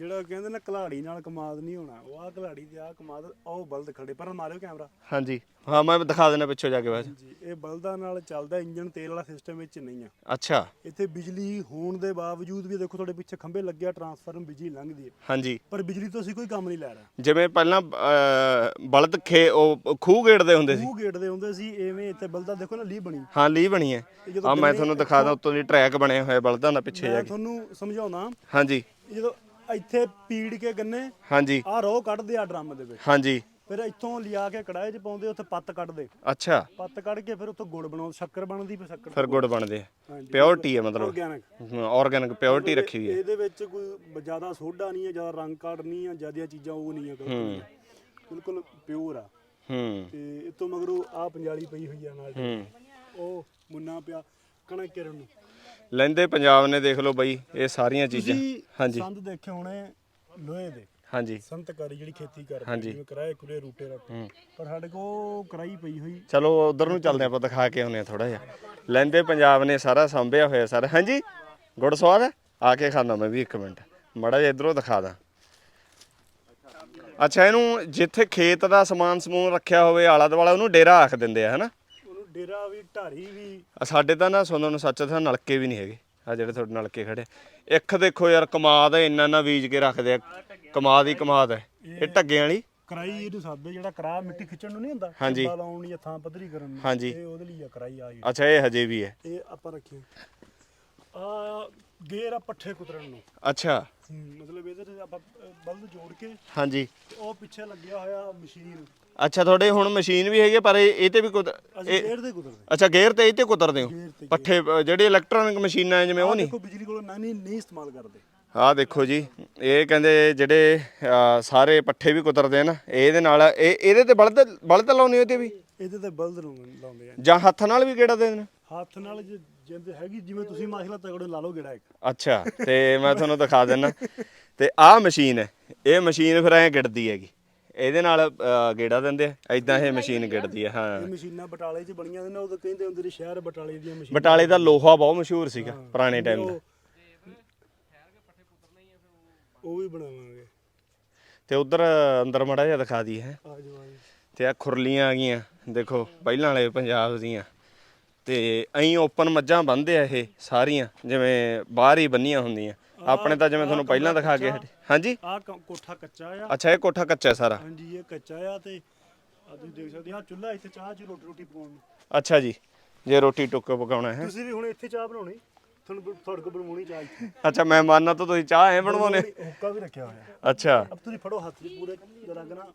ਜਿਹੜਾ ਕਹਿੰਦੇ ਨਾ ਕਲਾੜੀ ਨਾਲ ਕਮਾਦ ਨਹੀਂ ਹੋਣਾ ਉਹ ਆ ਕਲਾੜੀ ਤੇ ਆ ਕਮਾਦ ਉਹ ਬਲਦ ਖੜੇ ਪਰ ਮਾਰਿਓ ਕੈਮਰਾ। ਹਾਂਜੀ। ਹਾਂ ਮੈਂ ਦਿਖਾ ਦੇਣਾ ਪਿੱਛੋਂ ਜਾ ਕੇ ਬਸ ਜੀ ਇਹ ਬਲਦਾਂ ਨਾਲ ਚੱਲਦਾ ਇੰਜਨ ਤੇਲ ਵਾਲਾ ਸਿਸਟਮ ਵਿੱਚ ਨਹੀਂ ਆ। ਅੱਛਾ। ਇੱਥੇ ਬਿਜਲੀ ਹੋਣ ਦੇ ਬਾਵਜੂਦ ਵੀ ਦੇਖੋ ਤੁਹਾਡੇ ਪਿੱਛੇ ਖੰਭੇ ਲੱਗਿਆ ਟਰਾਂਸਫਾਰਮ ਬਿਜਲੀ ਲੰਘਦੀ ਹੈ। ਹਾਂਜੀ। ਪਰ ਬਿਜਲੀ ਤੋਂ ਅਸੀਂ ਕੋਈ ਕੰਮ ਨਹੀਂ ਲੈ ਰਹੇ। ਜਿਵੇਂ ਪਹਿਲਾਂ ਅਹ, ਬਲਦ ਖੇ ਉਹ ਖੂਹ ਗੇੜਦੇ ਹੁੰਦੇ ਸੀ। ਉਹ ਗੇਟ ਦੇ ਹੁੰਦੇ ਸੀ ਐਵੇਂ ਇੱਥੇ ਬਲਦਾ ਦੇਖੋ ਨਾ ਲੀਹ ਬਣੀ। ਹਾਂ ਲੀ ਬਣੀ ਹੈ। ਜਦੋਂ ਆ ਮੈਂ ਤੁਹਾਨੂੰ ਦਿਖਾ ਦਾਂ ਉੱਤੋਂ ਦੀ ਟਰੈਕ ਬਣੇ ਹੋਏ ਬਲਦਾਂ ਦਾ ਪਿੱਛੇ ਜਾ ਮੈਂ ਕੇ। ਤੁਹਾਨੂੰ ਸਮਝਾਉਣਾ। ਹਾਂਜੀ। ਇਹ ਜਦੋਂ ਇੱਥੇ ਪੀੜ ਕੇ ਗੰਨੇ ਹਾਂਜੀ। ਆਹ ਰੋਹ ਕੱਢਦੇ ਆ ਡਰਮ ਦੇ ਵਿੱਚ। ਹਾਂਜੀ। ਫਿਰ ਇੱਥੋਂ ਲਿਆ ਕੇ ਕੜਾਏ 'ਚ ਪਾਉਂਦੇ ਉੱਥੇ ਪੱਤ ਕੱਢਦੇ। ਅੱਛਾ। ਪੱਤ ਕੱਢ ਕੇ ਫਿਰ ਉੱਥੋਂ ਗੁੜ ਬਣਾਉਂਦੇ ਸ਼ੱਕਰ ਬਣਦੀ ਫਿਰ ਸ਼ੱਕਰ ਫਿਰ ਗੁੜ ਬਣਦੇ ਹਾਂਜੀ। ਪਿਓਰਟੀ ਹੈ ਮਤਲਬ। ਆਰਗੈਨਿਕ ਆਰਗੈਨਿਕ ਪਿਓਰਟੀ ਰੱਖੀ ਹੋਈ ਹੈ ਇਹਦੇ ਵਿੱਚ ਕੋਈ ਜ਼ਿਆਦਾ ਸੋਡਾ ਨਹੀਂ ਹੈ ਜ਼ਿਆਦਾ ਰੰਗ ਕਾੜ ਨਹੀਂ ਹੈ ਜ਼ਿਆਦੀਆਂ ਚੀਜ਼ਾਂ ਉਹ ਨਹੀਂ ਹੈ। ਬਿਲਕੁਲ ਬਿਲਕੁਲ ਪਿਓਰ ਆ। ਹੂੰ। ਤੇ ਇਤੋਂ ਮਗਰੋਂ ਆ ਪੰਜਾਲੀ ਪਈ ਹੋਈ ਆ ਨਾਲ। ਹੂੰ। ਉਹ ਮੁੰਨਾ ਪਿਆ ਕਣਕ ਕਿਰਨ ਨੂੰ। ਲੈਂਦੇ ਪੰਜਾਬ ਨੇ ਦੇਖ ਲਓ ਬਈ ਇਹ ਸਾਰੀਆਂ ਚੀਜ਼ਾਂ। ਹਾਂਜੀ। ਸੰਦ ਦੇਖੇ ਹੋਣੇ ਲੋਹੇ ਦੇ। ਹਾਂਜੀ। ਸੰਤਕਾਰੀ ਜਿਹੜੀ ਖੇਤੀ ਕਰਦੇ। ਜਿਵੇਂ ਕਰਾਏ ਕੁਰੇ ਰੂਟੇ ਹੂੰ। ਪਰ ਸਾਡੇ ਕੋਲ ਕਰਾਈ ਪਈ ਹੋਈ। ਚਲੋ ਉਧਰ ਨੂੰ ਚੱਲਦੇ ਆਪਾਂ ਦਿਖਾ ਕੇ ਆਉਂਦੇ ਆ ਥੋੜਾ ਜਿਹਾ। ਲੈਂਦੇ ਪੰਜਾਬ ਨੇ ਸਾਰਾ ਸੰਭਿਆ ਹੋਇਆ ਸਾਰਾ। ਹਾਂਜੀ ਗੁੜ ਸਵਾਦ ਆ ਕੇ ਖਾਣਾ ਮੈਂ ਵੀ ਇੱਕ ਮਿੰਟ। ਮੜਾ ਜਿਹਾ ਇਧਰੋਂ ਦਿਖਾ ਦਾਂ। ਅੱਛਾ ਇਹਨੂੰ ਜਿੱਥੇ ਖੇਤ ਦਾ ਸਮਾਨ ਸਮੂਨ ਰੱਖਿਆ ਹੋਵੇ ਆਲਾ ਦੁਆਲਾ ਉਹਨੂੰ ਡੇਰਾ ਆਖ ਦਿੰਦੇ ਆ ਹਨਾ? ਡੇਰਾ ਵੀ ਢਾਰੀ ਵੀ। ਆ ਸਾਡੇ ਤਾਂ ਨਾ ਸੁਣਨ ਨੂੰ ਸੱਚ ਤਾਂ ਨਲਕੇ ਵੀ ਨਹੀਂ ਹੈਗੇ। ਆ ਜਿਹੜੇ ਤੁਹਾਡੇ ਨਲਕੇ ਖੜੇ। ਇੱਕ ਦੇਖੋ ਯਾਰ ਕਮਾਦ ਹੈ ਇੰਨਾ ਨਾ ਬੀਜ ਕੇ ਰੱਖਦੇ ਆ। ਕਮਾਦ ਹੀ ਕਮਾਦ ਹੈ। ਇਹ ਢੱਗੇ ਵਾਲੀ? ਕਰਾਈ ਇਹਨੂੰ ਸਾਦੇ ਜਿਹੜਾ ਕਰਾ ਮਿੱਟੀ ਖਿੱਚਣ ਨੂੰ ਨਹੀਂ ਹੁੰਦਾ? ਹਾਂਜੀ। ਟੱਬਾ ਲਾਉਣ ਜਾਂ ਥਾਂ ਪੱਧਰੀ ਕਰਨ ਨੂੰ। ਹਾਂਜੀ। ਇਹ ਉਹਦੇ ਲਈ ਆ ਕਰਾਈ ਆ। ਅੱਛਾ ਇਹ ਹਜੇ ਵੀ ਹੈ। ਇਹ ਆਪਾਂ ਰੱਖੀ। ਆ ਗੇਰ ਆ ਪੱਠੇ ਕੁਤਰਨ ਨੂੰ। ਅੱਛਾ। ਹੂੰ, ਮਤਲਬ ਇਹਦੇ ਤੇ ਆਪਾਂ ਅ, ਬਲਦ ਜੋੜ ਕੇ ਹਾਂਜੀ। ਤੇ ਉਹ ਪਿੱਛੇ ਲੱਗਿਆ ਹੋਇਆ ਮਸ਼ੀਨ। ਅੱਛਾ ਤੁਹਾਡੇ ਹੁਣ ਮਸ਼ੀਨ ਵੀ ਹੈਗੀ ਪਰ ਇਹ ਇਹ ਤੇ ਵੀ ਕੁਦ ਅਸੀਂ ਗੇਰ ਦੇ ਕੁਤਰਦੇ ਅੱਛਾ ਗੇਅਰ ਤੇ ਇਹ ਤੇ ਕੁਤਰਦੇ ਹੋ? ਗੇਅਰ ਤੇ ਪੱਠੇ ਅ, ਜਿਹੜੇ ਇਲੈਕਟ੍ਰੋਨਿਕ ਮਸ਼ੀਨਾਂ ਹੈ ਜਿਵੇਂ ਉਹ ਨਹੀਂ? ਦੇਖੋ ਬਿਜਲੀ ਕੋਲੋਂ ਨਾ ਨਹੀਂ ਨਹੀਂ ਇਸਤੇਮਾਲ ਕਰਦੇ। ਆਹ ਦੇਖੋ ਜੀ ਇਹ ਕਹਿੰਦੇ ਜਿਹੜੇ ਅ, ਸਾਰੇ ਪੱਠੇ ਵੀ ਕੁਤਰਦੇ ਆ ਨਾ ਇਹਦੇ ਨਾਲ ਇਹ ਇਹਦੇ ਤੇ ਬਲਦ ਬਲਦ ਲਾਉਣੀ ਉਹਦੇ ਵੀ? ਇਹਦੇ ਤੇ ਬਲਦ ਨੂੰ ਲਾਉਂਦੇ ਆ। ਜਾਂ ਹੱਥ ਨਾਲ ਵੀ ਗੇੜਾ ਦੇ ਦੇਣ? ਹੱਥ ਨਾਲ ਜੇ ਜਿੰਦ ਹੈਗੀ ਜਿਵੇਂ ਤੁਸੀਂ ਮਾਸ਼ਾਅੱਲਾ ਤਗੜੇ ਲਾ ਲਓ ਗੇੜਾ ਇੱਕ। ਅੱਛਾ ਤੇ ਮੈਂ ਤੁਹਾਨੂੰ ਦਿਖਾ ਦਿੰਨਾ। ਤੇ ਆਹ ਮਸ਼ੀਨ ਹੈ। ਇਹ ਮਸ਼ੀਨ ਫਿਰ ਐ ਗਿੜਦੀ ਹੈਗੀ। ਇਹਦੇ ਨਾਲ ਅ, ਗੇੜਾ ਦਿੰਦੇ ਆ। ਐਦਾਂ ਇਹ ਮਸ਼ੀਨ ਗਿੜਦੀ ਹੈ ਹਾਂ। ਇਹ ਮਸ਼ੀਨਾਂ ਬਟਾਲੇ 'ਚ ਬਣੀਆਂ ਨੇ ਨਾ ਉਦੋਂ ਕਹਿੰਦੇ ਹੁੰਦੇ ਨੇ ਸ਼ਹਿਰ ਬਟਾਲੇ ਦੀਆਂ ਮਸ਼ੀਨਾਂ। ਬਟਾਲੇ ਦਾ ਲੋਹਾ ਬਹੁਤ ਮਸ਼ਹੂਰ ਸੀਗਾ ਪੁਰਾਣੇ ਟਾਈਮ ਦਾ। ਉਹ- ਉਹ ਵੀ ਬਣਾਵਾਂਗੇ। ਤੇ ਉਧਰ ਅੰਦਰ ਮੜਾ ਜਿਹਾ ਦਿਖਾ ਦੀ ਹੈ। ਆ ਜਾਓ। ਤੇ ਆ ਖੁਰਲੀਆਂ ਆ ਗਈਆਂ। ਦੇਖੋ ਪਹਿਲਾਂ ਵਾਲੇ ਪੰਜਾਬ ਦੀਆਂ। ਤੇ ਐਂ ਓਪਨ ਮੱਝਾਂ ਬੰਨਦੇ ਆ ਇਹ ਸਾਰੀਆਂ ਜਿਵੇਂ ਬਾਹਰ ਹੀ ਬੰਨੀਆਂ ਹੁੰਦੀਆਂ। ਆਪਣੇ ਤਾਂ ਜਿਵੇਂ ਤੁਹਾਨੂੰ ਪਹਿਲਾਂ ਦਿਖਾ ਕੇ ਹਟੇ। ਹਾਂਜੀ? ਕ- ਕੋਠਾ ਕੱਚਾ ਆ। ਅੱਛਾ ਇਹ ਕੋਠਾ ਕੱਚਾ ਸਾਰਾ। ਹਾਂਜੀ ਇਹ ਕੱਚਾ ਆ ਤੇ ਆ ਤੁਸੀਂ ਦੇਖ ਸਕਦੇ ਆ ਚੁੱਲ੍ਹਾ ਇੱਥੇ ਚਾਹ ਚ ਰੋਟੀ ਰੋਟੀ ਪਕਾਉਣ ਨੂੰ। ਅੱਛਾ ਜੀ ਜੇ ਰੋਟੀ ਟੁੱਕ ਪਕਾਉਣਾ ਹੈ। ਤੁਸੀਂ ਵੀ ਹੁਣ ਇੱਥੇ ਚਾਹ ਬਣਾਉਣੀ ਤੁਹਾਨੂੰ ਬ- ਤੁਹਾਡੇ ਕੋਲ ਬਣਵਾਉਣੀ ਚਾਹ ਇੱਥੇ। ਅੱਛਾ ਮਹਿਮਾਨਾਂ ਤੋਂ ਤੁਸੀਂ ਚਾਹ ਐ ਬਣਵਾਉਣੇ ਹੁੱਕਾ ਵੀ ਰੱਖਿਆ ਹੋਇਆ। ਅੱਛਾ। ਅਬ ਤੁਸੀਂ ਫੜੋ ਹੱਥ 'ਚ ਪੂਰੇ ਜਰਾ ਨਾ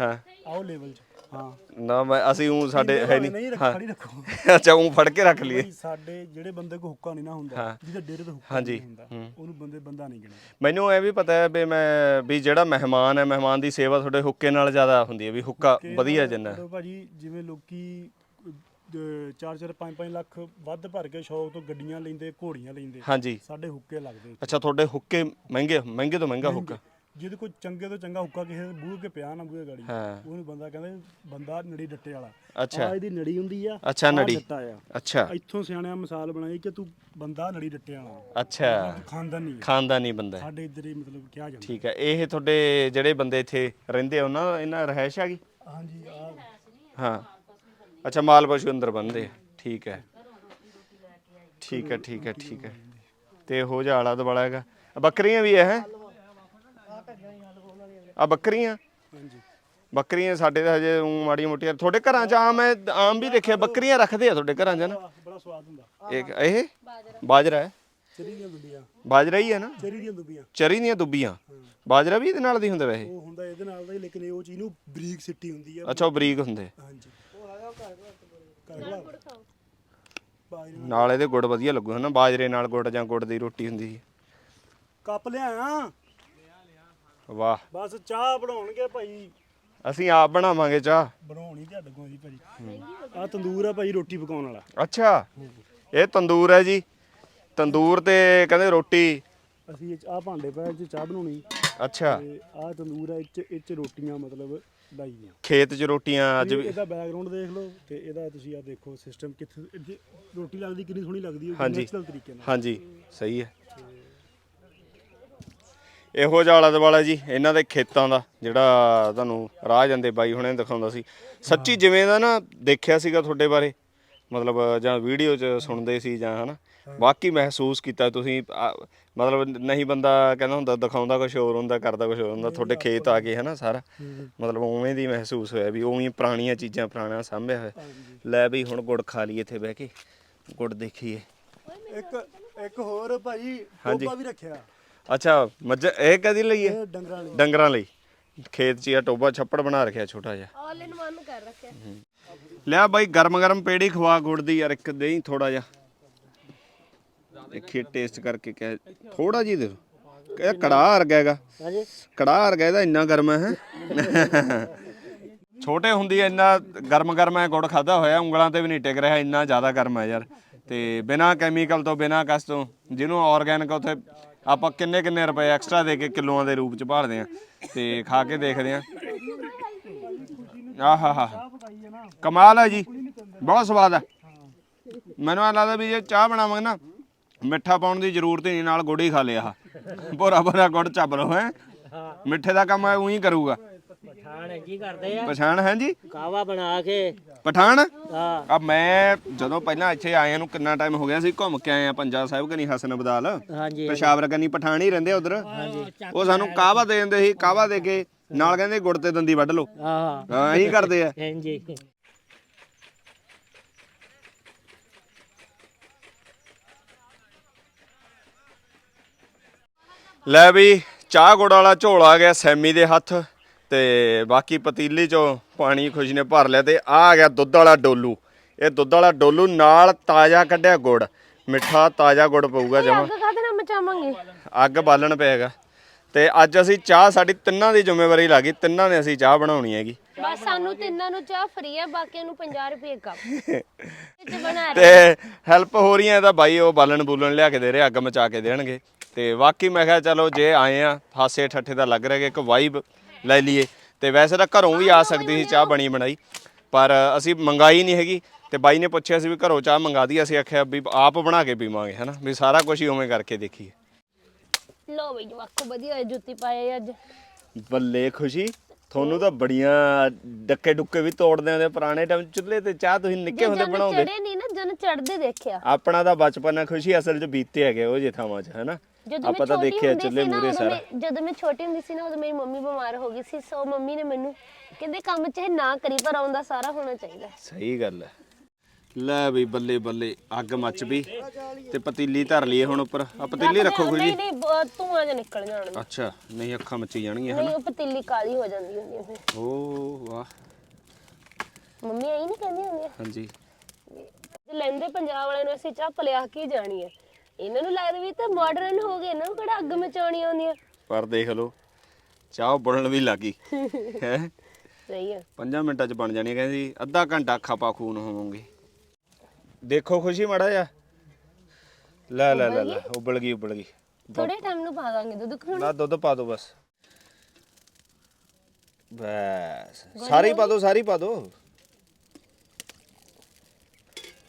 ਹਾਂ। ਆਓ ਲੈਵਲ 'ਚ। ਹਾਂ ਨਾ ਮੈਂ ਅਸੀਂ ਉਹ ਸਾਡੇ ਹੈ ਨਹੀਂ। ਨਹੀਂ ਰੱਖ ਹਾਂ। ਖੜੀ ਰੱਖੋ। ਅੱਛਾ ਉਹ ਫੜ ਕੇ ਰੱਖ ਲਈਏ। ਬਈ ਸਾਡੇ ਜਿਹੜੇ ਬੰਦੇ ਕੋ ਹੁੱਕਾ ਨਹੀਂ ਨਾ ਹੁੰਦਾ ਹਾਂ। ਜਿਹਦੇ ਡੇਰੇ ਤੇ ਹੁੱਕਾ ਹਾਂਜੀ, ਨਹੀਂ ਹੁੰਦਾ ਉਹਨੂੰ ਬੰਦੇ ਬੰਦਾ ਨਹੀਂ ਗਿਣਦਾ। ਮੈਨੂੰ ਇਹ ਵੀ ਪਤਾ ਹੈ ਵੀ ਮੈਂ ਵੀ ਜਿਹੜਾ ਮਹਿਮਾਨ ਹੈ ਮਹਿਮਾਨ ਦੀ ਸੇਵਾ ਤੁਹਾਡੇ ਹੁੱਕੇ ਨਾਲ ਜ਼ਿਆਦਾ ਹੁੰਦੀ ਹੈ ਵੀ ਹੁੱਕਾ ਵਧੀਆ ਜਿੰਨਾ ਮਤਲਬ ਭਾਜੀ ਜਿਵੇਂ ਲੋਕੀ 4-4 5-5 ਲੱਖ ਵੱਧ ਭਰ ਕੇ ਸ਼ੌਕ ਤੋਂ ਗੱਡੀਆਂ ਲੈਂਦੇ ਘੋੜੀਆਂ ਲੈਂਦੇ ਹਾਂਜੀ। ਸਾਡੇ ਹੁੱਕੇ ਲੱਗਦੇ। ਅੱਛਾ ਤੁਹਾਡੇ ਹੁੱਕੇ ਮਹਿੰਗੇ ਮਹਿੰਗੇ ਤੋਂ ਮਹਿੰਗਾ। ਹੁੱਕਾ? ਜਿਹਦੇ ਕੋਈ ਚੰਗੇ ਤੋਂ ਚੰਗਾ ਹੁੱਕਾ ਕਿਸੇ ਦੇ ਬੂਹੇ ਪਿਆ ਨਾ ਬੂਹੇ ਗਾੜੀ ਹਾਂ। ਉਹਨੂੰ ਬੰਦਾ ਕਹਿੰਦੇ ਬੰਦਾ ਨੜੀ ਡੱਟੇ ਵਾਲਾ। ਅੱਛਾ। ਇਹਦੀ ਨੜੀ ਹੁੰਦੀ ਆ ਅੱਛਾ, ਨੜੀ। ਡੱਟਾ ਆ। ਅੱਛਾ। ਇੱਥੋਂ ਸਿਆਣਿਆਂ ਮਿਸਾਲ ਬਣਾਈ ਕਿ ਤੂੰ ਬੰਦਾ ਨੜੀ ਡੱਟੇ ਵਾਲਾ। ਅੱਛਾ। ਖਾਨਦਾਨ ਨਹੀਂ ਹੈ। ਖਾਨਦਾਨੀ ਬੰਦਾ ਸਾਡੇ ਇੱਧਰ ਹੀ ਮਤਲਬ ਕਿਹਾ ਜਾਂਦਾ। ਠੀਕ ਹੈ। ਇਹ ਤੁਹਾਡੇ ਜਿਹੜੇ ਬੰਦੇ ਇੱਥੇ ਰਹਿੰਦੇ ਆ ਉਹਨਾਂ ਇਹਨਾਂ ਰਹਿਸ਼ ਆ ਗਈ ਹਾਂਜੀ ਹਾਂ। ਅੱਛਾ ਮਾਲ ਪਸ਼ੂ ਅੰਦਰ ਬੰਦੇ ਠੀਕ ਹੈ। ਠੀਕ ਹੈ ਠੀਕ ਹੈ ਠੀਕ ਹੈ। ਤੇ ਹੋ ਜਾ ਆਲਾ ਦਵਾਲਾ ਹੈਗਾ। ਬੱਕਰੀਆਂ ਵੀ ਹੈ ਹੈਂ? ਆ ਬੱਕਰੀਆਂ? ਹਾਂਜੀ। ਬੱਕਰੀਆਂ ਸਾਡੇ ਤਾਂ ਹਜੇ ਊਂ ਮਾੜੀਆਂ ਮੋਟੀਆਂ। ਤੁਹਾਡੇ ਘਰਾਂ 'ਚ ਆਮ ਹੈ ਆਮ ਵੀ ਦੇਖਿਆ ਬੱਕਰੀਆਂ ਰੱਖਦੇ ਆ ਤੁਹਾਡੇ ਘਰਾਂ 'ਚ ਨਾ? ਬੜਾ ਸਵਾਦ ਹੁੰਦਾ। ਇੱਕ ਇਹ? ਬਾਜਰਾ। ਹੈ? ਚਰੀ ਦੀਆਂ ਦੁੱਬੀਆਂ। ਬਾਜਰਾ ਹੀ ਹੈ ਨਾ? ਚਰੀ ਦੀਆਂ ਦੁੱਬੀਆਂ। ਚਰੀ ਦੀਆਂ ਦੁੱਬੀਆਂ। ਬਾਜਰਾ ਵੀ ਇਹਦੇ ਨਾਲ ਦੀ ਹੁੰਦਾ ਵੈਸੇ? ਉਹ ਹੁੰਦਾ ਇਹਦੇ ਨਾਲ ਦਾ ਹੀ ਲੇਕਿਨ ਇਹ ਉਹ ਚੀਜ਼ ਨੂੰ ਬਰੀਕ ਸਿੱਟੀ ਹੁੰਦੀ ਆ ਅੱਛਾ ਉਹ ਬਰੀਕ ਹੁੰਦੇ। ਹਾਂਜੀ। ਨਾਲ ਇਹਦੇ ਗੁੜ ਵਧੀਆ ਲੱਗੂ ਹਨਾ ਬਾਜਰੇ ਨਾਲ ਗੁੜ ਜਾਂ ਗੁੜ ਦੀ ਰੋਟੀ ਹੁੰਦੀ ਸੀ। ਕੱਪ ਲਿਆਇਆ। ਵਾਹ। ਬਸ ਚਾਹ ਬਣਾਉਣਗੇ ਭਾਈ। ਅਸੀਂ ਆਪ ਬਣਾਵਾਂਗੇ ਚਾਹ। ਬਣਾਉਣੀ ਤੁਹਾਡੇ ਕੋਲ ਜੀ ਭਾਜੀ ਆ ਤੰਦੂਰ ਆ ਭਾਈ ਰੋਟੀ ਪਕਾਉਣ ਵਾਲਾ। ਅੱਛਾ। ਇਹ ਤੰਦੂਰ ਹੈ ਜੀ। ਤੰਦੂਰ ਤੇ ਕਹਿੰਦੇ ਰੋਟੀ। ਅਸੀਂ ਆ ਭਾਂਡੇ ਪਏ ਚ ਚਾਹ ਬਣਾਉਣੀ। ਅੱਛਾ। ਤੇ ਆ ਤੰਦੂਰ ਆ ਇਹ ਚ ਇਹ ਚ ਰੋਟੀਆਂ ਮਤਲਬ ਲਾਈਆਂ। ਖੇਤ 'ਚ ਰੋਟੀਆਂ ਅੱਜ ਵੀ ਇਹਦਾ ਬੈਕਗ੍ਰਾਉਂਡ ਦੇਖ ਲਓ ਤੇ ਇਹਦਾ ਤੁਸੀਂ ਆ ਦੇਖੋ ਸਿਸਟਮ ਕਿੱਥੇ ਰੋਟੀ ਲੱਗਦੀ ਕਿੰਨੀ ਸੋਹਣੀ ਲੱਗਦੀ ਹੈ ਹਾਂਜੀ। ਨੈਚੁਰਲ ਤਰੀਕੇ ਨਾਲ। ਹਾਂਜੀ। ਸਹੀ ਹੈ। ਇਹੋ ਜਿਹਾ ਆਲਾ ਦੁਆਲਾ ਜੀ ਇਹਨਾਂ ਦੇ ਖੇਤਾਂ ਦਾ ਜਿਹੜਾ ਤੁਹਾਨੂੰ ਰਾਹ ਜਾਂਦੇ ਬਾਈ ਹੁਣੇ ਦਿਖਾਉਂਦਾ ਸੀ। ਸੱਚੀ ਜਿਵੇਂ ਦਾ ਨਾ ਦੇਖਿਆ ਸੀਗਾ ਤੁਹਾਡੇ ਬਾਰੇ ਮਤਲਬ ਜਾਂ ਵੀਡੀਓ 'ਚ ਸੁਣਦੇ ਸੀ ਜਾਂ ਹਨਾ ਵਾਕਈ ਮਹਿਸੂਸ ਕੀਤਾ ਤੁਸੀਂ ਆ, ਮਤਲਬ ਨਹੀਂ ਬੰਦਾ ਕਹਿੰਦਾ ਹੁੰਦਾ ਦਿਖਾਉਂਦਾ ਕੁਝ ਹੋਰ ਹੁੰਦਾ ਕਰਦਾ ਕੁਝ ਹੋਰ ਹੁੰਦਾ ਤੁਹਾਡੇ ਖੇਤ ਆ ਕੇ ਹਨਾ ਸਾਰਾ। ਮਤਲਬ ਉਵੇਂ ਦੀ ਮਹਿਸੂਸ ਹੋਇਆ ਵੀ ਉਵੇਂ ਪੁਰਾਣੀਆਂ ਚੀਜ਼ਾਂ ਪੁਰਾਣਾ ਸਾਂਭਿਆ ਹੋਇਆ। ਲੈ ਵੀ ਹੁਣ ਗੁੜ ਖਾ ਲਈਏ ਇੱਥੇ ਬਹਿ ਕੇ ਗੁੜ ਦੇਖੀਏ। ਇੱਕ ਇੱਕ ਹੋਰ ਭਾਈ। ਟੋਬਾ ਵੀ ਰੱਖਿਆ। ਅੱਛਾ ਮੱਝ ਇਹ ਕਦੀ ਲਈ ਹੈ? ਇਹ ਡੰਗਰਾਂ ਲਈ। ਡੰਗਰਾਂ ਲਈ। ਖੇਤ 'ਚ ਆ ਟੋਬਾ ਛੱਪੜ ਬਣਾ ਰੱਖਿਆ ਛੋਟਾ ਜਿਹਾ। ਆਲ ਇਨ ਵਨ ਕਰ ਰੱਖਿਆ। ਲਿਆ ਬਾਈ ਗਰਮ ਗਰਮ ਪੇੜੀ ਖਵਾ ਗੁੜ ਦੀ ਯਾਰ ਇੱਕ ਦੇਈ ਥੋੜਾ ਜਿਹਾ। ਦੇਖੀਏ ਟੇਸਟ ਕਰਕੇ ਕਹਿ ਥੋੜਾ ਜੀ ਦੇ। ਇਹ ਕੜਾਹ ਵਰਗਾ ਹੈਗਾ। ਹਾਂਜੀ। ਕੜਾਹ ਵਰਗਾ ਇਹਦਾ ਇੰਨਾ ਗਰਮ ਹੈ ਛੋਟੇ ਹੁੰਦੀ ਇੰਨਾ ਗਰਮ ਗਰਮ ਹੈ ਗੁੜ ਖਾਦਾ ਹੋਇਆ ਉਂਗਲਾਂ ਤੇ ਵੀ ਨਹੀਂ ਟਿਕ ਰਿਹਾ ਇੰਨਾ ਜ਼ਿਆਦਾ ਗਰਮ ਹੈ ਯਾਰ। ਤੇ ਬਿਨਾ ਕੈਮੀਕਲ ਤੋਂ ਬਿਨਾ ਕਸ ਤੋਂ ਜਿਹਨੂੰ ਆਰਗੈਨਿਕ ਉੱਥੇ ਆਪਾਂ ਕਿੰਨੇ ਕਿੰਨੇ ਰੁਪਏ ਐਕਸਟਰਾ ਦੇ ਕੇ ਕਿਲੋਆਂ ਦੇ ਰੂਪ ਚ ਭਾਲਦੇ ਆ ਤੇ ਖਾ ਕੇ ਦੇਖਦੇ ਆ। ਆਹਾਹਾ ਕਮਾਲ ਹੈ ਜੀ। ਬਹੁਤ ਸਵਾਦ ਹੈ ਮੈਨੂੰ ਆ ਲੱਗਦਾ ਵੀ ਜੇ ਚਾਹ ਬਣਾਵਾਂਗੇ ਨਾ, ਮਿੱਠਾ ਪਾਉਣ ਦੀ ਜ਼ਰੂਰਤ ਹੀ ਨਹੀਂ, ਨਾਲ ਗੁੜ ਹੀ ਖਾ ਲਿਆ। ਭੋਰਾ ਭੋਰਾ ਗੁੜ ਚੱਬ ਲਓ, ਹੈ। ਮਿੱਠੇ ਦਾ ਕੰਮ ਉਹੀ ਕਰੂਗਾ। ਪਠਾਨ ਕੀ ਕਰਦੇ ਆ। ਪਛਾਣ ਹੈ ਜੀ? ਕਾਵਾ ਬਣਾ ਕੇ। ਪਠਾਨ? ਹਾਂ। ਆ ਮੈਂ ਜਦੋਂ ਪਹਿਲਾਂ ਇੱਥੇ ਆਇਆ ਨੂੰ ਕਿੰਨਾ ਟਾਈਮ ਹੋ ਗਿਆ ਸੀ ਘੁੰਮ ਕੇ ਆਏ ਆ ਪੰਜਾ ਸਾਹਿਬ ਕਨੀ ਹਸਨ ਅਬਦਾਲ। ਹਾਂਜੀ ਪਸ਼ਾਵਰ ਕਨੀ ਪਠਾਨ ਹੀ ਰਹਿੰਦੇ ਉਧਰ। ਉਹ ਸਾਨੂੰ ਕਾਵਾ ਦੇ ਦਿੰਦੇ ਸੀ ਕਾਵਾ ਦੇ ਕੇ ਨਾਲ ਕਹਿੰਦੇ ਗੁੜ ਤੇ ਦੰਦੀ ਵੱਢ ਲਓ। ਹਾਂ। ਹਾਂ ਇਹੀ ਕਰਦੇ ਆ। ਹਾਂਜੀ। ਲੈ ਵੀ ਚਾਹ ਗੁੜ ਵਾਲਾ ਝੋਲ ਆ ਗਿਆ ਸੈਮੀ ਦੇ ਹੱਥ। ਤੇ ਬਾਕੀ ਪਤੀਲੀ ਚੋਂ ਪਾਣੀ ਖੁਸ਼ ਨੇ ਭਰ ਲਿਆ ਤੇ ਆ ਆ ਗਿਆ ਦੁੱਧ ਵਾਲਾ ਡੋਲੂ। ਇਹ ਦੁੱਧ ਵਾਲਾ ਡੋਲੂ ਨਾਲ ਤਾਜ਼ਾ ਕੱਢਿਆ ਗੁੜ। ਮਿੱਠਾ ਤਾਜ਼ਾ ਗੁੜ ਪਊਗਾ ਜਮਾ। ਅੱਗ ਕਾਹਦੇ ਨਾਲ ਮਚਾਵਾਂਗੇ? ਅੱਗ ਬਾਲਣ ਪਏਗਾ। ਤੇ ਅੱਜ ਅਸੀਂ ਚਾਹ ਸਾਡੀ ਤਿੰਨਾਂ ਦੀ ਜ਼ਿੰਮੇਵਾਰੀ ਲੱਗੀ ਤਿੰਨਾਂ ਨੇ ਅਸੀਂ ਚਾਹ ਬਣਾਉਣੀ ਹੈਗੀ। ਬਸ ਸਾਨੂੰ ਤਿੰਨਾਂ ਨੂੰ ਚਾਹ ਫਰੀ ਹੈ ਬਾਕੀਆਂ ਨੂੰ 50 ਰੁਪਏ ਕੱਪ। ਬਣਾ ਤੇ ਹੈਲਪ ਹੋ ਰਹੀ ਹੈ ਤਾਂ ਬਾਈ ਉਹ ਬਾਲਣ ਬੂਲਣ ਲਿਆ ਕੇ ਦੇ ਰਹੇ ਅੱਗ ਮਚਾ ਕੇ ਦੇਣਗੇ। ਤੇ ਵਾਕਈ ਮੈਂ ਕਿਹਾ ਚਲੋ ਜੇ ਆਏ ਆ ਹਾਸੇ ਠੱਠੇ ਦਾ ਲੱਗ ਰਿਹਾ ਕਿ ਇੱਕ ਵਾਈਬ ਲੈ ਲਈਏ। ਤੇ ਵੈਸੇ ਤਾਂ ਘਰੋਂ ਵੀ ਆ ਸਕਦੀ ਸੀ ਚਾਹ ਬਣੀ ਬਣਾਈ ਪਰ ਅਸੀਂ ਮੰਗਾਈ ਨਹੀਂ ਹੈਗੀ। ਤੇ ਬਾਈ ਨੇ ਪੁੱਛਿਆ ਸੀ ਵੀ ਘਰੋਂ ਚਾਹ ਮੰਗਾ ਦੀ ਅਸੀਂ ਆਖਿਆ ਵੀ ਆਪ ਬਣਾ ਕੇ ਪੀਵਾਂਗੇ ਹਨਾ? ਵੀ ਸਾਰਾ ਕੁਝ ਹੀ ਉਵੇਂ ਕਰਕੇ ਦੇਖੀਏ। ਲੋ ਬਈ ਜਵਾਕੋ ਵਧੀਆ ਹੋਏ ਜੁੱਤੀ ਪਾਏ ਅੱਜ। ਬੱਲੇ ਖੁਸ਼ੀ। ਤੁਹਾਨੂੰ ਤਾਂ ਬੜੀਆਂ ਡੱਕੇ ਡੁੱਕੇ ਵੀ ਤੋੜਦੇ ਆਂਦੇ ਪੁਰਾਣੇ ਟਾਈਮ ਚੁੱਲ੍ਹੇ ਤੇ ਚਾਹ ਤੁਸੀਂ ਨਿੱਕੇ ਹੁੰਦੇ ਬਣਾਉਂਦੇ। ਚੜੇ ਨਹੀਂ ਨਾ ਜਨ ਚੜਦੇ ਦੇਖਿਆ। ਆਪਣਾ ਤਾਂ ਬਚਪਨ ਆ ਖੁਸ਼ੀ ਅਸਲ 'ਚ ਬੀਤੇ ਹੈਗੇ ਉਹ ਜੇ ਥਾਵਾਂ 'ਚ ਹੈਨਾ? ਜਦੋਂ ਆਪਾਂ ਮੈਂ ਤਾਂ ਛੋਟੀ ਦੇਖਿਆ ਹੁੰਦੀ ਚੁੱਲ੍ਹੇ ਸੀ ਨਾ ਮੂਰੇ ਉਦੋਂ ਸਾਰਾ। ਮੈਂ- ਜਦੋਂ ਮੈਂ ਛੋਟੀ ਹੁੰਦੀ ਸੀ ਨਾ ਉਦੋਂ ਮੇਰੀ ਮੰਮੀ ਬਿਮਾਰ ਹੋ ਗਈ ਸੀ ਸੋ ਮੰਮੀ ਨੇ ਮੈਨੂੰ ਕਹਿੰਦੇ ਕੰਮ ਚਾਹੇ ਨਾ ਕਰੀ ਪਰ ਆਉਂਦਾ ਸਾਰਾ ਹੋਣਾ ਚਾਹੀਦਾ। ਸਹੀ ਗੱਲ ਹੈ। ਲੈ ਬਈ ਬੱਲੇ ਬੱਲੇ ਅੱਗ ਮੱਚ ਵੀ। ਤੇ ਪਤੀਲੀ ਧਰ ਲਈਏ ਹੁਣ ਉੱਪਰ। ਆ ਪਤੀਲੀ ਰੱਖੋ ਖੁਸ਼ੀ ਨਹੀਂ ਨਹੀਂ ਬ- ਧੂੰਆਂ ਜਿਹਾ ਨਿਕਲ ਜਾਣਾ। ਅੱਛਾ ਨਹੀਂ ਅੱਖਾਂ ਮੱਚੀ ਜਾਣਗੀਆਂ ਨਹੀਂ ਉਹ ਪਤੀਲੀ ਕਾਲੀ ਹੋ ਜਾਂਦੀ ਹੁੰਦੀ ਹੈ ਫਿਰ। ਓ ਵਾਹ। ਮੰਮੀ ਆਈ ਨਹੀਂ ਕਹਿੰਦੀ ਹੁੰਦੀ ਹਾਂਜੀ। ਜੇ ਲੈਂਦੇ ਪੰਜਾਬ ਵਾਲਿਆਂ ਨੂੰ ਅਸੀਂ ਚਾਹ ਪਲਿਆ ਕੀ ਜਾਣੀ ਹੈ। ਇਹਨਾਂ ਨੂੰ ਲੱਗਦਾ ਵੀ ਤਾਂ ਮਾਡਰਨ ਹੋ ਗਏ ਇਹਨਾਂ ਨੂੰ ਕਿਹੜਾ ਅੱਗ ਮਚਾਉਣੀ ਆਉਂਦੀ ਹੈ ਪਰ ਦੇਖ ਲਓ ਚਾਹ ਬੁਣਨ ਵੀ ਲੱਗੀ ਹੈ? ਸਹੀ ਹੈ 5 ਮਿੰਟਾਂ 'ਚ ਬਣ ਜਾਣੀ ਹੈ, ਕਹਿੰਦੀ ਅੱਧਾ ਘੰਟਾ ਖਾਪਾ ਖੂਨ ਹੋਵਾਂਗੇ। ਦੇਖੋ ਖੁਸ਼ੀ ਮੜਾ ਜਾ ਲੈ ਲੈ ਲੈ ਲੈ ਉਬਲ ਗਈ? ਉਬਲ ਗਈ ਥੋੜੇ ਟਾਈਮ ਨੂੰ ਪਾ ਦਾਂਗੇ ਦੁੱਧ ਖਾਣ ਨਾ ਦੁੱਧ ਪਾ ਦਿਓ ਬਸ। ਬਸ। ਸਾਰੀ ਪਾ ਦਿਓ ਸਾਰੀ ਪਾ ਦਿਓ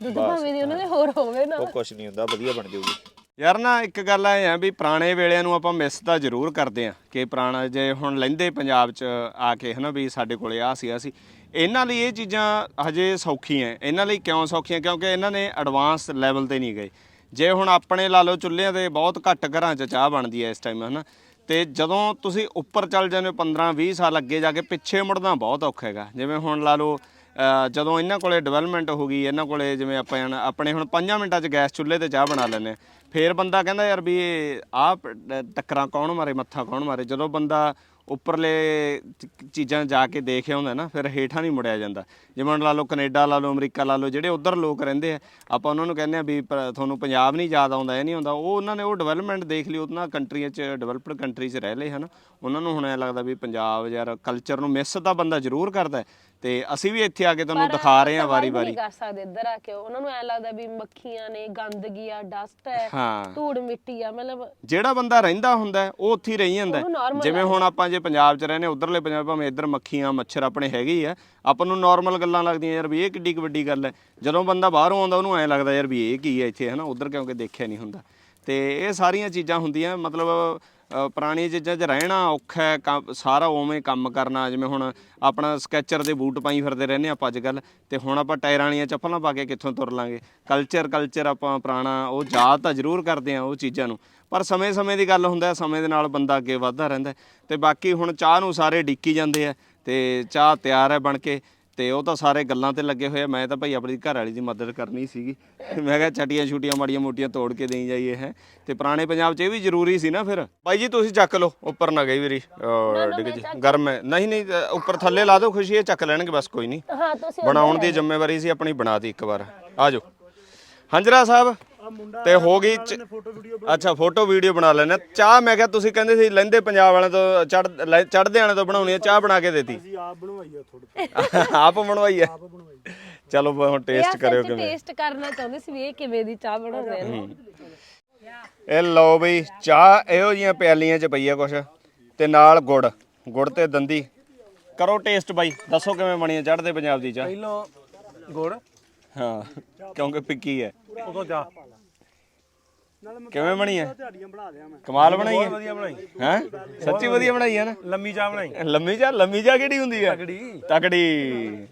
ਦੁੱਧ ਭਾਵੇਂ ਦੀ ਉਹਨਾਂ ਦੇ ਹੋਰ ਹੋਵੇ ਨਾ। ਉਹ ਕੁਛ ਨਹੀਂ ਹੁੰਦਾ ਵਧੀਆ ਬਣ ਜਾਊਗੀ। ਯਾਰ ਨਾ ਇੱਕ ਗੱਲ ਐ ਆ ਵੀ ਪੁਰਾਣੇ ਵੇਲਿਆਂ ਨੂੰ ਆਪਾਂ ਮਿਸ ਤਾਂ ਜ਼ਰੂਰ ਕਰਦੇ ਆ ਕਿ ਪੁਰਾਣਾ ਜੇ ਹੁਣ ਲੈਂਦੇ ਪੰਜਾਬ 'ਚ ਆ ਕੇ ਹਨਾ ਵੀ ਸਾਡੇ ਕੋਲੇ ਆ ਸੀ ਆ ਸੀ। ਇਹਨਾਂ ਲਈ ਇਹ ਚੀਜ਼ਾਂ ਹਜੇ ਸੌਖੀਆਂ ਇਹਨਾਂ ਲਈ ਕਿਉਂ ਸੌਖੀਆਂ? ਕਿਉਂਕਿ ਇਹਨਾਂ ਨੇ ਐਡਵਾਂਸ ਲੈਵਲ ਤੇ ਨਹੀਂ ਗਏ। ਜੇ ਹੁਣ ਆਪਣੇ ਲਾ ਲਓ ਚੁੱਲ੍ਹਿਆਂ ਤੇ ਬਹੁਤ ਘੱਟ ਘਰਾਂ 'ਚ ਚਾਹ ਬਣਦੀ ਐ ਇਸ ਟਾਈਮ ਹਨਾ। ਤੇ ਜਦੋਂ ਤੁਸੀਂ ਉੱਪਰ ਚੱਲ ਜਾਂਦੇ ਹੋ 15 20 ਸਾਲ ਅੱਗੇ ਜਾ ਕੇ ਪਿੱਛੇ ਮੁੜਨਾ ਬਹੁਤ ਔਖਾ ਹੈਗਾ। ਜਿਵੇਂ ਹੁਣ ਲਾ ਲਓ ਜਦੋਂ ਇਹਨਾਂ ਕੋਲੇ ਡਿਵੈਲਪਮੈਂਟ ਹੋ ਗਈ, ਇਹਨਾਂ ਕੋਲੇ ਜਿਵੇਂ ਆਪਾਂ ਹੁਣ- ਆਪਣੇ ਹੁਣ 5 ਮਿੰਟਾਂ 'ਚ ਗੈਸ ਚੁੱਲ੍ਹੇ ਤੇ ਚਾਹ ਬਣਾ ਲੈਂਦੇ ਹਾਂ। ਫੇਰ ਬੰਦਾ ਕਹਿੰਦਾ ਯਾਰ ਵੀ ਆਹ ਟੱਕਰਾਂ ਕੌਣ ਮਾਰੇ, ਮੱਥਾ ਕੌਣ ਮਾਰੇ? ਜਦੋਂ ਬੰਦਾ ਉੱਪਰਲੇ ਚੀਜ਼ਾਂ ਜਾ ਕੇ ਦੇਖ ਆਉਂਦਾ ਨਾ, ਫਿਰ ਹੇਠਾਂ ਨਹੀਂ ਮੁੜਿਆ ਜਾਂਦਾ। ਜਿਵੇਂ ਹੁਣ ਲਾ ਲਓ ਕੈਨੇਡਾ, ਲਾ ਲਓ ਅਮਰੀਕਾ, ਲਾ ਲਓ, ਜਿਹੜੇ ਉਧਰ ਲੋਕ ਰਹਿੰਦੇ ਆ, ਆਪਾਂ ਉਹਨਾਂ ਨੂੰ ਕਹਿੰਦੇ ਆ ਵੀ ਪ- ਤੁਹਾਨੂੰ ਪੰਜਾਬ ਨਹੀਂ ਯਾਦ ਆਉਂਦਾ, ਇਹ ਨਹੀਂ ਆਉਂਦਾ। ਉਹ ਉਹਨਾਂ ਨੇ ਉਹ ਡਿਵੈਲਪਮੈਂਟ ਦੇਖ ਲਈ, ਉਹਨਾਂ ਕੰਟਰੀਆਂ 'ਚ ਡਿਵੈਲਪਡ ਕੰਟਰੀ 'ਚ ਰਹਿ ਲਏ, ਹਨ। ਉਹਨਾਂ ਨੂੰ ਹੁਣ ਐ ਲੱਗਦਾ ਵੀ ਪੰਜਾਬ ਯਾਰ ਕਲਚਰ ਨੂੰ ਮਿਸ ਤਾਂ ਬੰਦਾ ਜ਼ਰੂਰ ਕਰਦਾ ਤੇ ਅਸੀਂ ਵੀ ਇੱਥੇ ਆ ਕੇ ਤੁਹਾਨੂੰ ਦਿਖਾ ਰਹੇ ਹਾਂ ਵਾਰੀ-ਵਾਰੀ। ਕਰ ਸਕਦੇ ਇੱਧਰ ਆ ਕੇ ਉਹਨਾਂ ਨੂੰ ਐ ਲੱਗਦਾ ਵੀ ਮੱਖੀਆਂ ਨੇ ਗੰਦਗੀ ਆ ਡਸਟ ਹੈ ਧੂੜ ਮਿੱਟੀ ਆ ਮਤਲਬ ਜਿਹੜਾ ਬੰਦਾ ਰਹਿੰਦਾ ਹੁੰਦਾ ਉਹ ਉੱਥੇ ਰਹੀ ਜਾਂਦਾ। ਜਿਵੇਂ ਹੁਣ ਆਪਾਂ ਜੇ ਪੰਜਾਬ 'ਚ ਰਹਿੰਦੇ ਉਧਰਲੇ ਪੰਜਾਬ ਭਾਵੇਂ ਇੱਧਰ ਮੱਖੀਆਂ ਮੱਛਰ ਆਪਣੇ ਹੈਗੇ ਹੀ ਆ ਆਪਾਂ ਨੂੰ ਨਾਰਮਲ ਗੱਲਾਂ ਲੱਗਦੀਆਂ ਯਾਰ ਵੀ ਇਹ ਕਿੱਡੀ ਵੱਡੀ ਗੱਲ ਹੈ। ਜਦੋਂ ਬੰਦਾ ਬਾਹਰੋਂ ਆਉਂਦਾ ਉਹਨੂੰ ਐਂ ਲੱਗਦਾ ਯਾਰ ਵੀ ਇਹ ਕੀ ਹੈ ਇੱਥੇ ਹਨਾ? ਉਧਰ ਕਿਉਂਕਿ ਦੇਖਿਆ ਨਹੀਂ ਹੁੰਦਾ। ਤੇ ਇਹ ਸਾਰੀਆਂ ਚੀਜ਼ਾਂ ਹੁੰਦੀਆਂ ਮਤਲਬ ਪੁਰਾਣੀਆਂ ਚੀਜ਼ਾਂ 'ਚ ਰਹਿਣਾ ਔਖਾ ਹੈ ਕੰਮ- ਸਾਰਾ ਉਵੇਂ ਕੰਮ ਕਰਨਾ ਜਿਵੇਂ ਹੁਣ ਆਪਣਾ ਸਕੈਚਰ ਦੇ ਬੂਟ ਪਾਈ ਫਿਰਦੇ ਰਹਿੰਦੇ ਆਪਾਂ ਅੱਜ ਕੱਲ ਤੇ ਹੁਣ ਆਪਾਂ ਟਾਇਰਾਂ ਵਾਲੀਆਂ ਚੱਪਲਾਂ ਪਾ ਕੇ ਕਿੱਥੋਂ ਤੁਰ ਲਾਂਗੇ ਕਲਚਰ ਕਲਚਰ ਆਪਾਂ ਪੁਰਾਣਾ ਉਹ ਯਾਦ ਤਾਂ ਜ਼ਰੂਰ ਕਰਦੇ ਆ ਉਹ ਚੀਜ਼ਾਂ ਨੂੰ ਪਰ ਸਮੇਂ-ਸਮੇਂ ਦੀ ਗੱਲ ਹੁੰਦਾ ਹੈ, ਸਮੇਂ ਦੇ ਨਾਲ ਬੰਦਾ ਅੱਗੇ ਵੱਧਦਾ ਰਹਿੰਦਾ ਹੈ। ਤੇ ਬਾਕੀ ਹੁਣ ਚਾਹ ਨੂੰ ਸਾਰੇ ਡਿੱਕੀ ਜਾਂਦੇ ਆ ਤੇ ਚਾਹ ਤਿਆਰ ਹੈ ਬਣ ਕੇ ਤੇ ਉਹ ਤਾਂ ਸਾਰੇ ਗੱਲਾਂ ਤੇ ਲੱਗੇ ਹੋਏ ਆ। ਮੈਂ ਤਾਂ ਭਾਈ ਆਪਣੀ ਘਰ ਵਾਲੀ ਦੀ ਮਦਦ ਕਰਨੀ ਸੀਗੀ। ਮੈਂ ਕਿਹਾ ਛਟੀਆਂ ਛੁਟੀਆਂ ਮਾੜੀਆਂ ਮੋਟੀਆਂ ਤੋੜ ਕੇ ਦੇਈ ਜਾਈਏ ਹੈ। ਤੇ ਪੁਰਾਣੇ ਪੰਜਾਬ 'ਚ ਇਹ ਵੀ ਜ਼ਰੂਰੀ ਸੀ ਨਾ ਫਿਰ। ਬਾਈ ਜੀ ਤੁਸੀਂ ਚੱਕ ਲਓ ਉੱਪਰ ਨਾ ਗਈ ਵੀਰੀ। ਡਿੱਗ ਜੀ। ਗਰਮ ਹੈ। ਨਹੀਂ ਨਹੀਂ ਅ, ਉੱਪਰ ਥੱਲੇ ਲਾ ਦਿਓ ਖੁਸ਼ੀ ਇਹ ਚੱਕ ਲੈਣਗੇ ਬਸ ਕੋਈ ਨਹੀਂ। ਹਾਂ ਤੁਸੀਂ ਬਣਾਉਣ ਦੀ ਜ਼ਿੰਮੇਵਾਰੀ ਸੀ ਆਪਣੀ ਬਣਾਤੀ ਇੱਕ ਵਾਰ। ਆ ਜਾਓ। ਹੰਜਰਾ ਸਾਹਿਬ ਤੇ ਹੋ ਗਈ ਚ- ਫੋਟੋ ਵੀਡੀਓ ਅੱਛਾ ਫੋਟੋ ਵੀਡੀਓ ਬਣਾ ਲੈਣੇ ਚਾਹ ਮੈਂ ਕਿਹਾ ਤੁਸੀਂ ਕਹਿੰਦੇ ਸੀ ਲਹਿੰਦੇ ਪੰਜਾਬ ਵਾਲਿਆਂ ਤੋਂ ਚੜ ਚੜਦੇ ਵਾਲਿਆਂ ਤੋਂ ਬਣਾਉਣੀ ਆ ਚਾਹ ਬਣਾ ਕੇ ਦੇਤੀ। ਅਸੀਂ ਆਪ ਬਣਵਾਈ ਆ ਥੋੜੀ ਆਪ ਬਣਵਾਈ ਹੈ ਆਪ ਬਣਵਾਈ ਚਲੋ ਬ- ਹੁਣ ਟੇਸਟ ਕਰਿਓ ਕਿਵੇਂ। ਟੇਸਟ ਕਰਨਾ ਚਾਹੁੰਦੇ ਸੀ ਵੀ ਇਹ ਕਿਵੇਂ ਦੀ ਚਾਹ ਬਣਾਉਂਦੇ ਆ। ਨਾ। ਇਹ ਲਓ ਬਈ ਚਾਹ ਇਹੋ ਜੀਆਂ ਪਿਆਲੀਆਂ ਚ ਪਈ ਆ ਕੁਛ ਤੇ ਨਾਲ ਗੁੜ ਗੁੜ ਤੇ ਦੰਦੀ। ਕਰੋ ਟੇਸਟ ਬਾਈ ਦੱਸੋ ਕਿਵੇਂ ਬਣੀ ਆ ਚੜਦੇ ਪੰਜਾਬ ਦੀ ਚਾਹ। ਪਹਿਲਾਂ ਗੁੜ ਹਾਂ ਕਿਉਂਕਿ ਪਿੱਕੀ ਹੈ। ਉਦੋਂ ਜਾ। ਕਿਵੇਂ ਬਣੀ ਹੈ? ਦਿਹਾੜੀਆਂ ਬਣਾ ਦਿਆਂ ਮੈਂ। ਕਮਾਲ ਬਣਾਈ ਹੈ। ਵਧੀਆ ਬਣਾਈ। ਹੈ? ਸੱਚੀ ਵਧੀਆ ਬਣਾਈ ਹੈ ਨਾ? ਲੰਮੀ ਚਾਹ ਬਣਾਈ। ਲੰਮੀ ਚਾਹ? ਲੰਮੀ ਚਾਹ ਕਿਹੜੀ ਹੁੰਦੀ ਹੈ? ਤਕੜੀ। ਤਕੜੀ।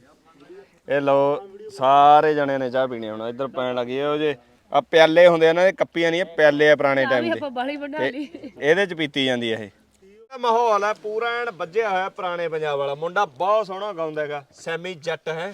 ਇਹ ਲਓ ਸਾਰੇ ਜਣਿਆਂ ਨੇ ਚਾਹ ਪੀਣੀ ਹੁਣ। ਇੱਧਰ ਪੈਣ ਲੱਗੀ ਉਹ ਜੇ ਆ ਪਿਆਲੇ ਹੁੰਦੇ ਆ ਨਾ ਇਹ ਕੱਪੀਆਂ ਨਹੀਂ ਇਹ ਪਿਆਲੇ ਆ ਪੁਰਾਣੇ ਟਾਈਮ ਦੇ ਆਪਾਂ ਬਾਲੀ ਬਣਾ ਲਈ। ਇਹਦੇ ਚ ਪੀਤੀ ਜਾਂਦੀ ਹੈ ਇਹ ਮਾਹੌਲ ਹੈ ਪੂਰਾ ਐਨ ਵੱਜਿਆ ਹੋਇਆ ਪੁਰਾਣੇ ਪੰਜਾਬ ਵਾਲਾ। ਮੁੰਡਾ ਬਹੁਤ ਸੋਹਣਾ ਗਾਉਂਦਾ ਹੈਗਾ। ਸੈਮੀ ਜੱਟ ਹੈ।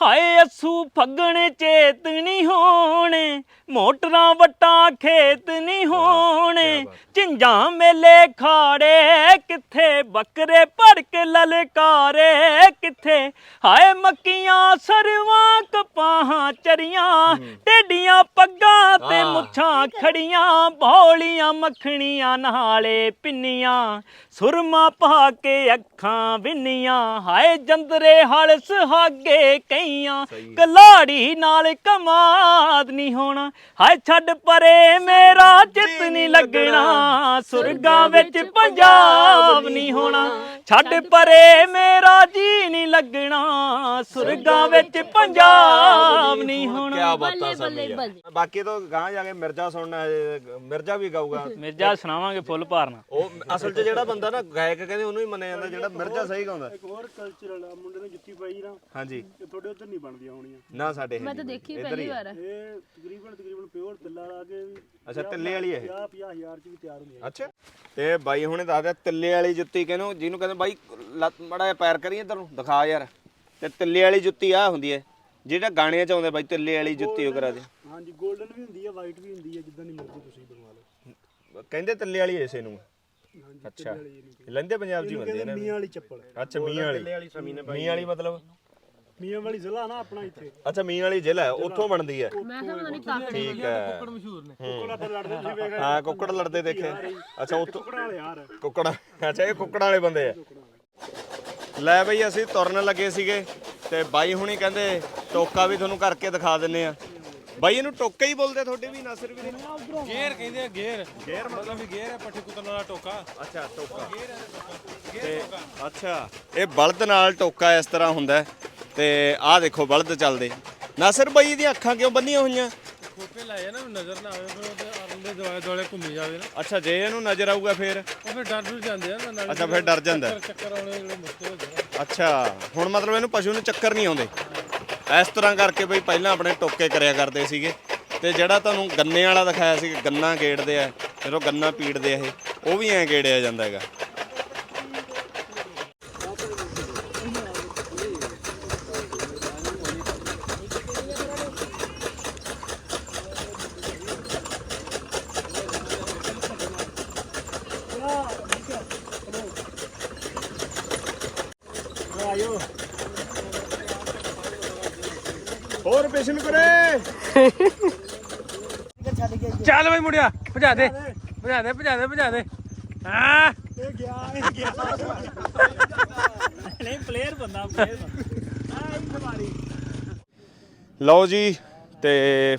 ਹਾਏ ਅਸੂ ਫੱਗਣ ਚੇਤ ਨਹੀਂ ਹੋਣੇ ਮੋਟਰਾਂ ਵਟਾਂ ਖੇਤ ਨਹੀਂ ਹੋਣੇ। ਝਿੰਜਾਂ ਮੇਲੇ ਖਾੜੇ ਕਿੱਥੇ ਬੱਕਰੇ ਭੜਕ ਲਲਕਾਰੇ ਕਿੱਥੇ ਹਾਏ ਮੱਕੀਆਂ ਸਰਵਾਂ ਕਪਾਹਾਂ ਚਰੀਆਂ ਟੇਡੀਆਂ ਪੱਗਾਂ ਤੇ ਮੁੱਛਾਂ ਖੜੀਆਂ ਭੋਲੀਆਂ ਮੱਖਣੀਆਂ ਨਾਲੇ ਪਿੰਨੀਆਂ ਸੁਰਮਾ ਪਾ ਕੇ ਅੱਖਾਂ ਵਿੰਨੀਆਂ ਹਾਏ ਜੰਦਰੇ ਹਲ ਸੁਹਾਗੇ ਕਈਆਂ ਕਲਾੜੀ ਨਾਲ ਕਮਾਦ ਨਹੀਂ ਹੋਣਾ। ਹਾਏ ਛੱਡ ਪਰੇ ਮੇਰਾ ਚਿੱਤ ਨਹੀਂ ਲੱਗਣਾ। ਸੁਰਗਾਂ ਵਿੱਚ ਪੰਜਾਬ ਨਹੀਂ ਹੋਣਾ। ਛੱਡ ਪਰੇ ਮੇਰਾ ਜੀ ਨਹੀਂ ਲੱਗਣਾ। ਸੁਰਗਾਂ ਵਿੱਚ ਪੰਜਾਬ ਨਹੀਂ ਹੋਣਾ। ਕੀ ਬਾਤਾਂ ਸਮਝਿਆ ਬਾਕੀ ਤੋਂ ਗਾਂ ਜਾ ਕੇ ਮਿਰਜ਼ਾ ਸੁਣਨਾ ਹੈ, ਮਿਰਜ਼ਾ ਵੀ ਗਾਊਗਾ। ਮਿਰਜ਼ਾ ਸੁਣਾਵਾਂਗੇ ਫੁੱਲ ਭਾਰਨਾ। ਉਹ ਅਸਲ 'ਚ ਜਿਹੜਾ ਬੰਦਾ ਨਾ ਗਾਇਕ ਕਹਿੰਦੇ ਉਹਨੂੰ ਹੀ ਮੰਨਿਆ ਜਾਂਦਾ ਜਿਹੜਾ ਮਿਰਜ਼ਾ ਸਹੀ ਗਾਉਂਦਾ। ਇੱਕ ਹੋਰ ਕਲਚਰਲ ਆ ਮੁੰਡੇ ਨੂੰ ਜੁੱਤੀ ਪਾਈ ਨਾ। ਹਾਂਜੀ। ਤੇ ਤੁਹਾਡੇ ਉੱਧਰ ਨਹੀਂ ਬਣਦੀਆਂ ਹੋਣੀਆਂ। ਨਾ ਸਾਡੇ ਮੈਂ ਤਾਂ ਦੇਖੀ ਪਹਿਲੀ ਵਾਰ। ਇਹ ਤਕਰੀਬਨ ਤਕਰੀਬਨ ਪਿਓਰ ਤਿੱਲਾ ਲਾ ਕੇ ਵੀ ਅੱਛਾ ਤਿੱਲੇ ਵਾਲੀ ਹੈ 50 50 ਹਜ਼ਾਰ ਚ ਵੀ ਤਿਆਰ ਹੁੰਦੀਆਂ ਅੱਛਾ। ਤੇ ਬਾਈ ਹੁਣੇ ਦੱਸਦਾ ਤਿੱਲੇ ਵਾਲੀ ਜੁੱਤੀ ਕਹਿੰਨੂੰ ਜਿਹਨੂੰ ਕਹਿੰਦੇ ਬਾਈ ਲੱਤ ਮੜਾ ਜਿਹਾ ਪੈਰ ਕਰੀਏ ਤੈਨੂੰ ਦਿਖਾ ਯਾਰ। ਤੇ ਤਿੱਲੇ ਵਾਲੀ ਜੁੱਤੀ ਆ ਹੁੰਦੀ ਹੈ ਜਿਹੜਾ ਗਾਣਿਆਂ 'ਚ ਆਉਂਦੇ ਬਾਈ ਤਿੱਲੇ ਵਾਲੀ ਜੁੱਤੀ ਉਹ ਕਰਾ ਦੇ। ਹਾਂਜੀ 골ਡਨ ਵੀ ਹੁੰਦੀ ਹੈ ਵਾਈਟ ਵੀ ਹੁੰਦੀ ਹੈ ਜਿੱਦਾਂ ਦੀ ਮਰਜ਼ੀ ਤੁਸੀਂ ਬਣਵਾ ਲਓ। ਕਹਿੰਦੇ ਤਿੱਲੇ ਵਾਲੀ ਇਸੇ ਨੂੰ। ਅੱਛਾ। ਲੈਂਦੇ ਪੰਜਾਬ 'ਚ ਹੀ ਹੁੰਦੇ ਨੇ। ਮੀਆਂ ਵਾਲੀ ਚੱਪਲ। ਅੱਛਾ ਮੀਆਂ ਵਾਲੀ। ਮੀਆਂ ਵਾਲੀ ਮਤਲਬ ਮੀਆਂ ਵਾਲੀ ਜ਼ਿਲ੍ਹਾ ਨਾ ਆਪਣਾ ਇੱਥੇ। ਅੱਛਾ ਮੀਆਂ ਵਾਲੀ ਜ਼ਿਲ੍ਹਾ ਹੈ ਉੱਥੋਂ ਬਣਦੀ ਹੈ। ਮੈਂ ਕਿਹਾ ਪਤਾ ਨਹੀਂ ਕਾਫੀ ਠੀਕ ਹੈ। ਮਸ਼ਹੂਰ ਨੇ। ਕੋਲਾ ਪਰ ਲੜਦੇ ਤੁਸੀਂ ਵੇਖ। ਹਾਂ ਕੁੱਕੜ ਲੜਦੇ ਦੇਖੇ। ਅੱਛਾ ਉੱਥੋਂ ਕੁਕੜਾ ਵਾਲੇ ਯਾਰ। ਕੁੱਕੜ ਅੱਛਾ ਇਹ ਕੁੱਕੜਾਂ ਵਾਲੇ ਬੰਦੇ ਆ। ਲੈ ਬਈ ਅਸੀਂ ਤੁਰਨ ਲੱਗੇ ਸੀਗੇ ਤੇ ਬਾਈ ਹੁਣੀ ਕਹਿੰਦੇ ਟੋਕਾ ਵੀ ਤੁਹਾਨੂੰ ਕਰਕੇ ਦਿਖਾ ਦਿੰਨੇ ਆ। ਬਾਈ ਇਹਨੂੰ ਟੋਕਾ ਹੀ ਬੋਲਦੇ ਤੁਹਾਡੇ ਵੀ ਨਾਸਿਰ ਵੀ ਗੇਰ ਕਹਿੰਦੇ ਆ ਗੇਰ। ਗੇਰ ਮਤਲਬ ਵੀ ਗੇਰ ਹੈ ਪੱਠੇ ਕੁੱਤਣ ਵਾਲਾ ਟੋਕਾ। ਅੱਛਾ ਟੋਕਾ। ਤੇ ਅੱਛਾ ਇਹ ਬਲਦ ਨਾਲ ਟੋਕਾ ਇਸ ਤਰ੍ਹਾਂ ਹੁੰਦਾ ਹੈ। ਤੇ ਆਹ ਦੇਖੋ ਬਲਦ ਚੱਲਦੇ। ਨਾਸਿਰ ਬਾਈ ਦੀਆਂ ਅੱਖਾਂ ਕਿਉਂ ਬੰਨੀਆਂ ਹੋਈਆਂ? ਖੋਪੇ ਲਾਏ ਨਾ ਨਜ਼ਰ ਨਾ ਆਵੇ ਫਿਰ ਉਹਦੇ ਅਰਨ ਦੇ ਦੁਆਲੇ ਦੁਆਲੇ ਘੁੰਮੀ ਜਾਵੇ ਨਾ। ਅੱਛਾ ਜੇ ਇਹਨੂੰ ਨਜ਼ਰ ਆਊਗਾ ਫੇਰ? ਉਹ ਫਿਰ ਡਰ ਡਰ ਜਾਂਦੇ ਆ ਨਾ ਨਾਲੇ ਅੱਛਾ ਫਿਰ ਡਰ ਜਾਂਦਾ। ਚੱਕਰ ਆਉਣੇ ਜਿਹੜੇ ਮੁਸ਼ਕਿਲ ਹੋ ਜਾਣਾ ਅੱਛਾ ਹੁਣ ਮਤਲਬ ਇਹਨੂੰ ਪਸ਼ੂ ਨੂੰ ਚੱਕਰ ਨਹੀਂ ਆਉਂਦੇ। ਇਸ ਤਰ੍ਹਾਂ ਕਰਕੇ ਬਈ ਪਹਿਲਾਂ ਆਪਣੇ ਟੋਕੇ ਕਰਿਆ ਕਰਦੇ ਸੀਗੇ। ਤੇ ਜਿਹੜਾ ਤੁਹਾਨੂੰ ਗੰਨੇ ਵਾਲਾ ਦਿਖਾਇਆ ਸੀ ਗੰਨਾ ਗੇੜਦੇ ਆ ਜਦੋਂ ਗੰਨਾ ਪੀੜਦੇ ਆ ਇਹ। ਉਹ ਵੀ ਐਂ ਗੇੜਿਆ ਜਾਂਦਾ ਹੈਗਾ ਹੋਰ ਪਿਛਨ ਕਰੇ ਚੱਲ ਬਈ ਮੁੰਡਿਆ ਭਜਾ ਦੇ ਭਜਾ ਦੇ ਭਜਾ ਦੇ ਭਜਾ ਦੇ। ਹਾਂ। ਇਹ ਗਿਆ ਇਹ ਗਿਆ। ਨਹੀਂ ਪਲੇਅਰ ਬੰਦਾ ਪਲੇਅਰ ਲਓ ਜੀ ਤੇ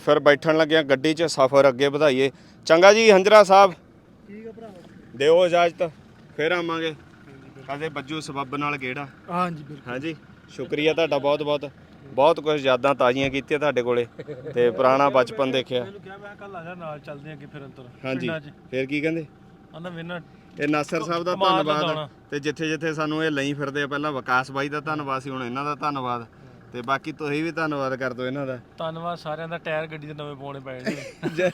ਫਿਰ ਬੈਠਣ ਲੱਗਿਆ ਗੱਡੀ 'ਚ ਸਫ਼ਰ ਅੱਗੇ ਵਧਾਈਏ। ਚੰਗਾ ਜੀ ਹੰਜਰਾ ਸਾਹਿਬ। ਠੀਕ ਆ ਭਰਾ। ਦਿਓ ਇਜਾਜ਼ਤ ਫਿਰ ਆਵਾਂਗੇ। ਕਦੇ ਬੱਜੂ ਸਬੱਬ ਨਾਲ ਗੇੜਾ। ਹਾਂਜੀ ਬਿਲਕੁਲ। ਹਾਂਜੀ ਸ਼ੁਕਰੀਆ ਤੁਹਾਡਾ ਬਹੁਤ ਬਹੁਤ ਬਹੁਤ ਕੁਝ ਯਾਦਾਂ ਤਾਜ਼ੀਆਂ ਕੀਤੀਆਂ ਤੁਹਾਡੇ ਕੋਲੇ ਤੇ ਪੁਰਾਣਾ ਬਚਪਨ ਦੇਖਿਆ। ਮੈਨੂੰ ਕਿਹਾ ਮੈਂ ਕੱਲ ਆ ਜਾ ਨਾਲ ਚੱਲਦੇ ਅੱਗੇ ਫਿਰ ਅੰਤਰ ਹਾਂਜੀ। ਫਿਰ ਕੀ ਕਹਿੰਦੇ? ਆਂਦਾ ਵਿਨਰ ਇਹ ਨਾਸਰ ਸਾਹਿਬ ਦਾ ਧੰਨਵਾਦ। ਤੇ ਜਿੱਥੇ ਜਿੱਥੇ ਸਾਨੂੰ ਇਹ ਲਈ ਫਿਰਦੇ ਆ ਪਹਿਲਾਂ ਵਿਕਾਸ ਬਾਈ ਦਾ ਧੰਨਵਾਦ ਸੀ ਹੁਣ ਇਹਨਾਂ ਦਾ ਧੰਨਵਾਦ। ਤੇ ਬਾਕੀ ਤੁਸੀਂ ਵੀ ਧੰਨਵਾਦ ਕਰ ਦਿਓ ਇਹਨਾਂ ਦਾ। ਧੰਨਵਾਦ ਸਾਰਿਆਂ ਦਾ ਟਾਇਰ ਗੱਡੀ ਦੇ ਨਵੇਂ ਪਾਉਣੇ ਪਏ ਨੇ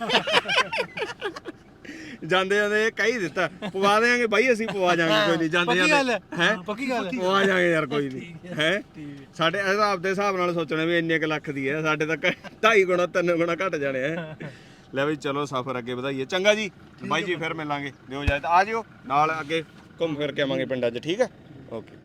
ਜਾਂਦੇ ਜਾਂਦੇ ਇਹ ਕਹਿ ਦਿੱਤਾ ਪਵਾ ਦੇਾਂਗੇ ਬਾਈ ਅਸੀਂ ਪਵਾ ਜਾਾਂਗੇ ਕੋਈ ਨਹੀਂ ਜਾਂਦੇ ਪੱਕੀ ਗੱਲ ਜਾਂਦੇ ਹੈ? ਹੈ ਪੱਕੀ ਗੱਲ ਹੈ? ਪਵਾ ਜਾਾਂਗੇ ਯਾਰ ਕੋਈ ਨਹੀਂ ਹੈ ਸਾਡੇ ਹਿਸਾਬ ਦੇ ਹਿਸਾਬ ਨਾਲ ਸੋਚਣਾ ਵੀ ਇੰਨੇ ਕੁ ਲੱਖ ਦੀ ਹੈ ਸਾਡੇ ਤਾਂ ਕ- ਢਾਈ ਗੁਣਾ ਤਿੰਨ ਗੁਣਾ ਘਟ ਜਾਣੇ ਆ। ਲੈ ਵੀ ਚਲੋ ਸਫ਼ਰ ਅੱਗੇ ਵਧਾਈਏ। ਚੰਗਾ ਜੀ ਬਾਈ ਜੀ ਫਿਰ ਮਿਲਾਂਗੇ। ਦਿਓ ਤਾਂ ਆ ਜਿਓ ਨਾਲ ਅੱਗੇ ਘੁੰਮ ਫਿਰ ਕੇ ਆਵਾਂਗੇ ਪਿੰਡਾਂ 'ਚ ਠੀਕ ਹੈ? ਓਕੇ।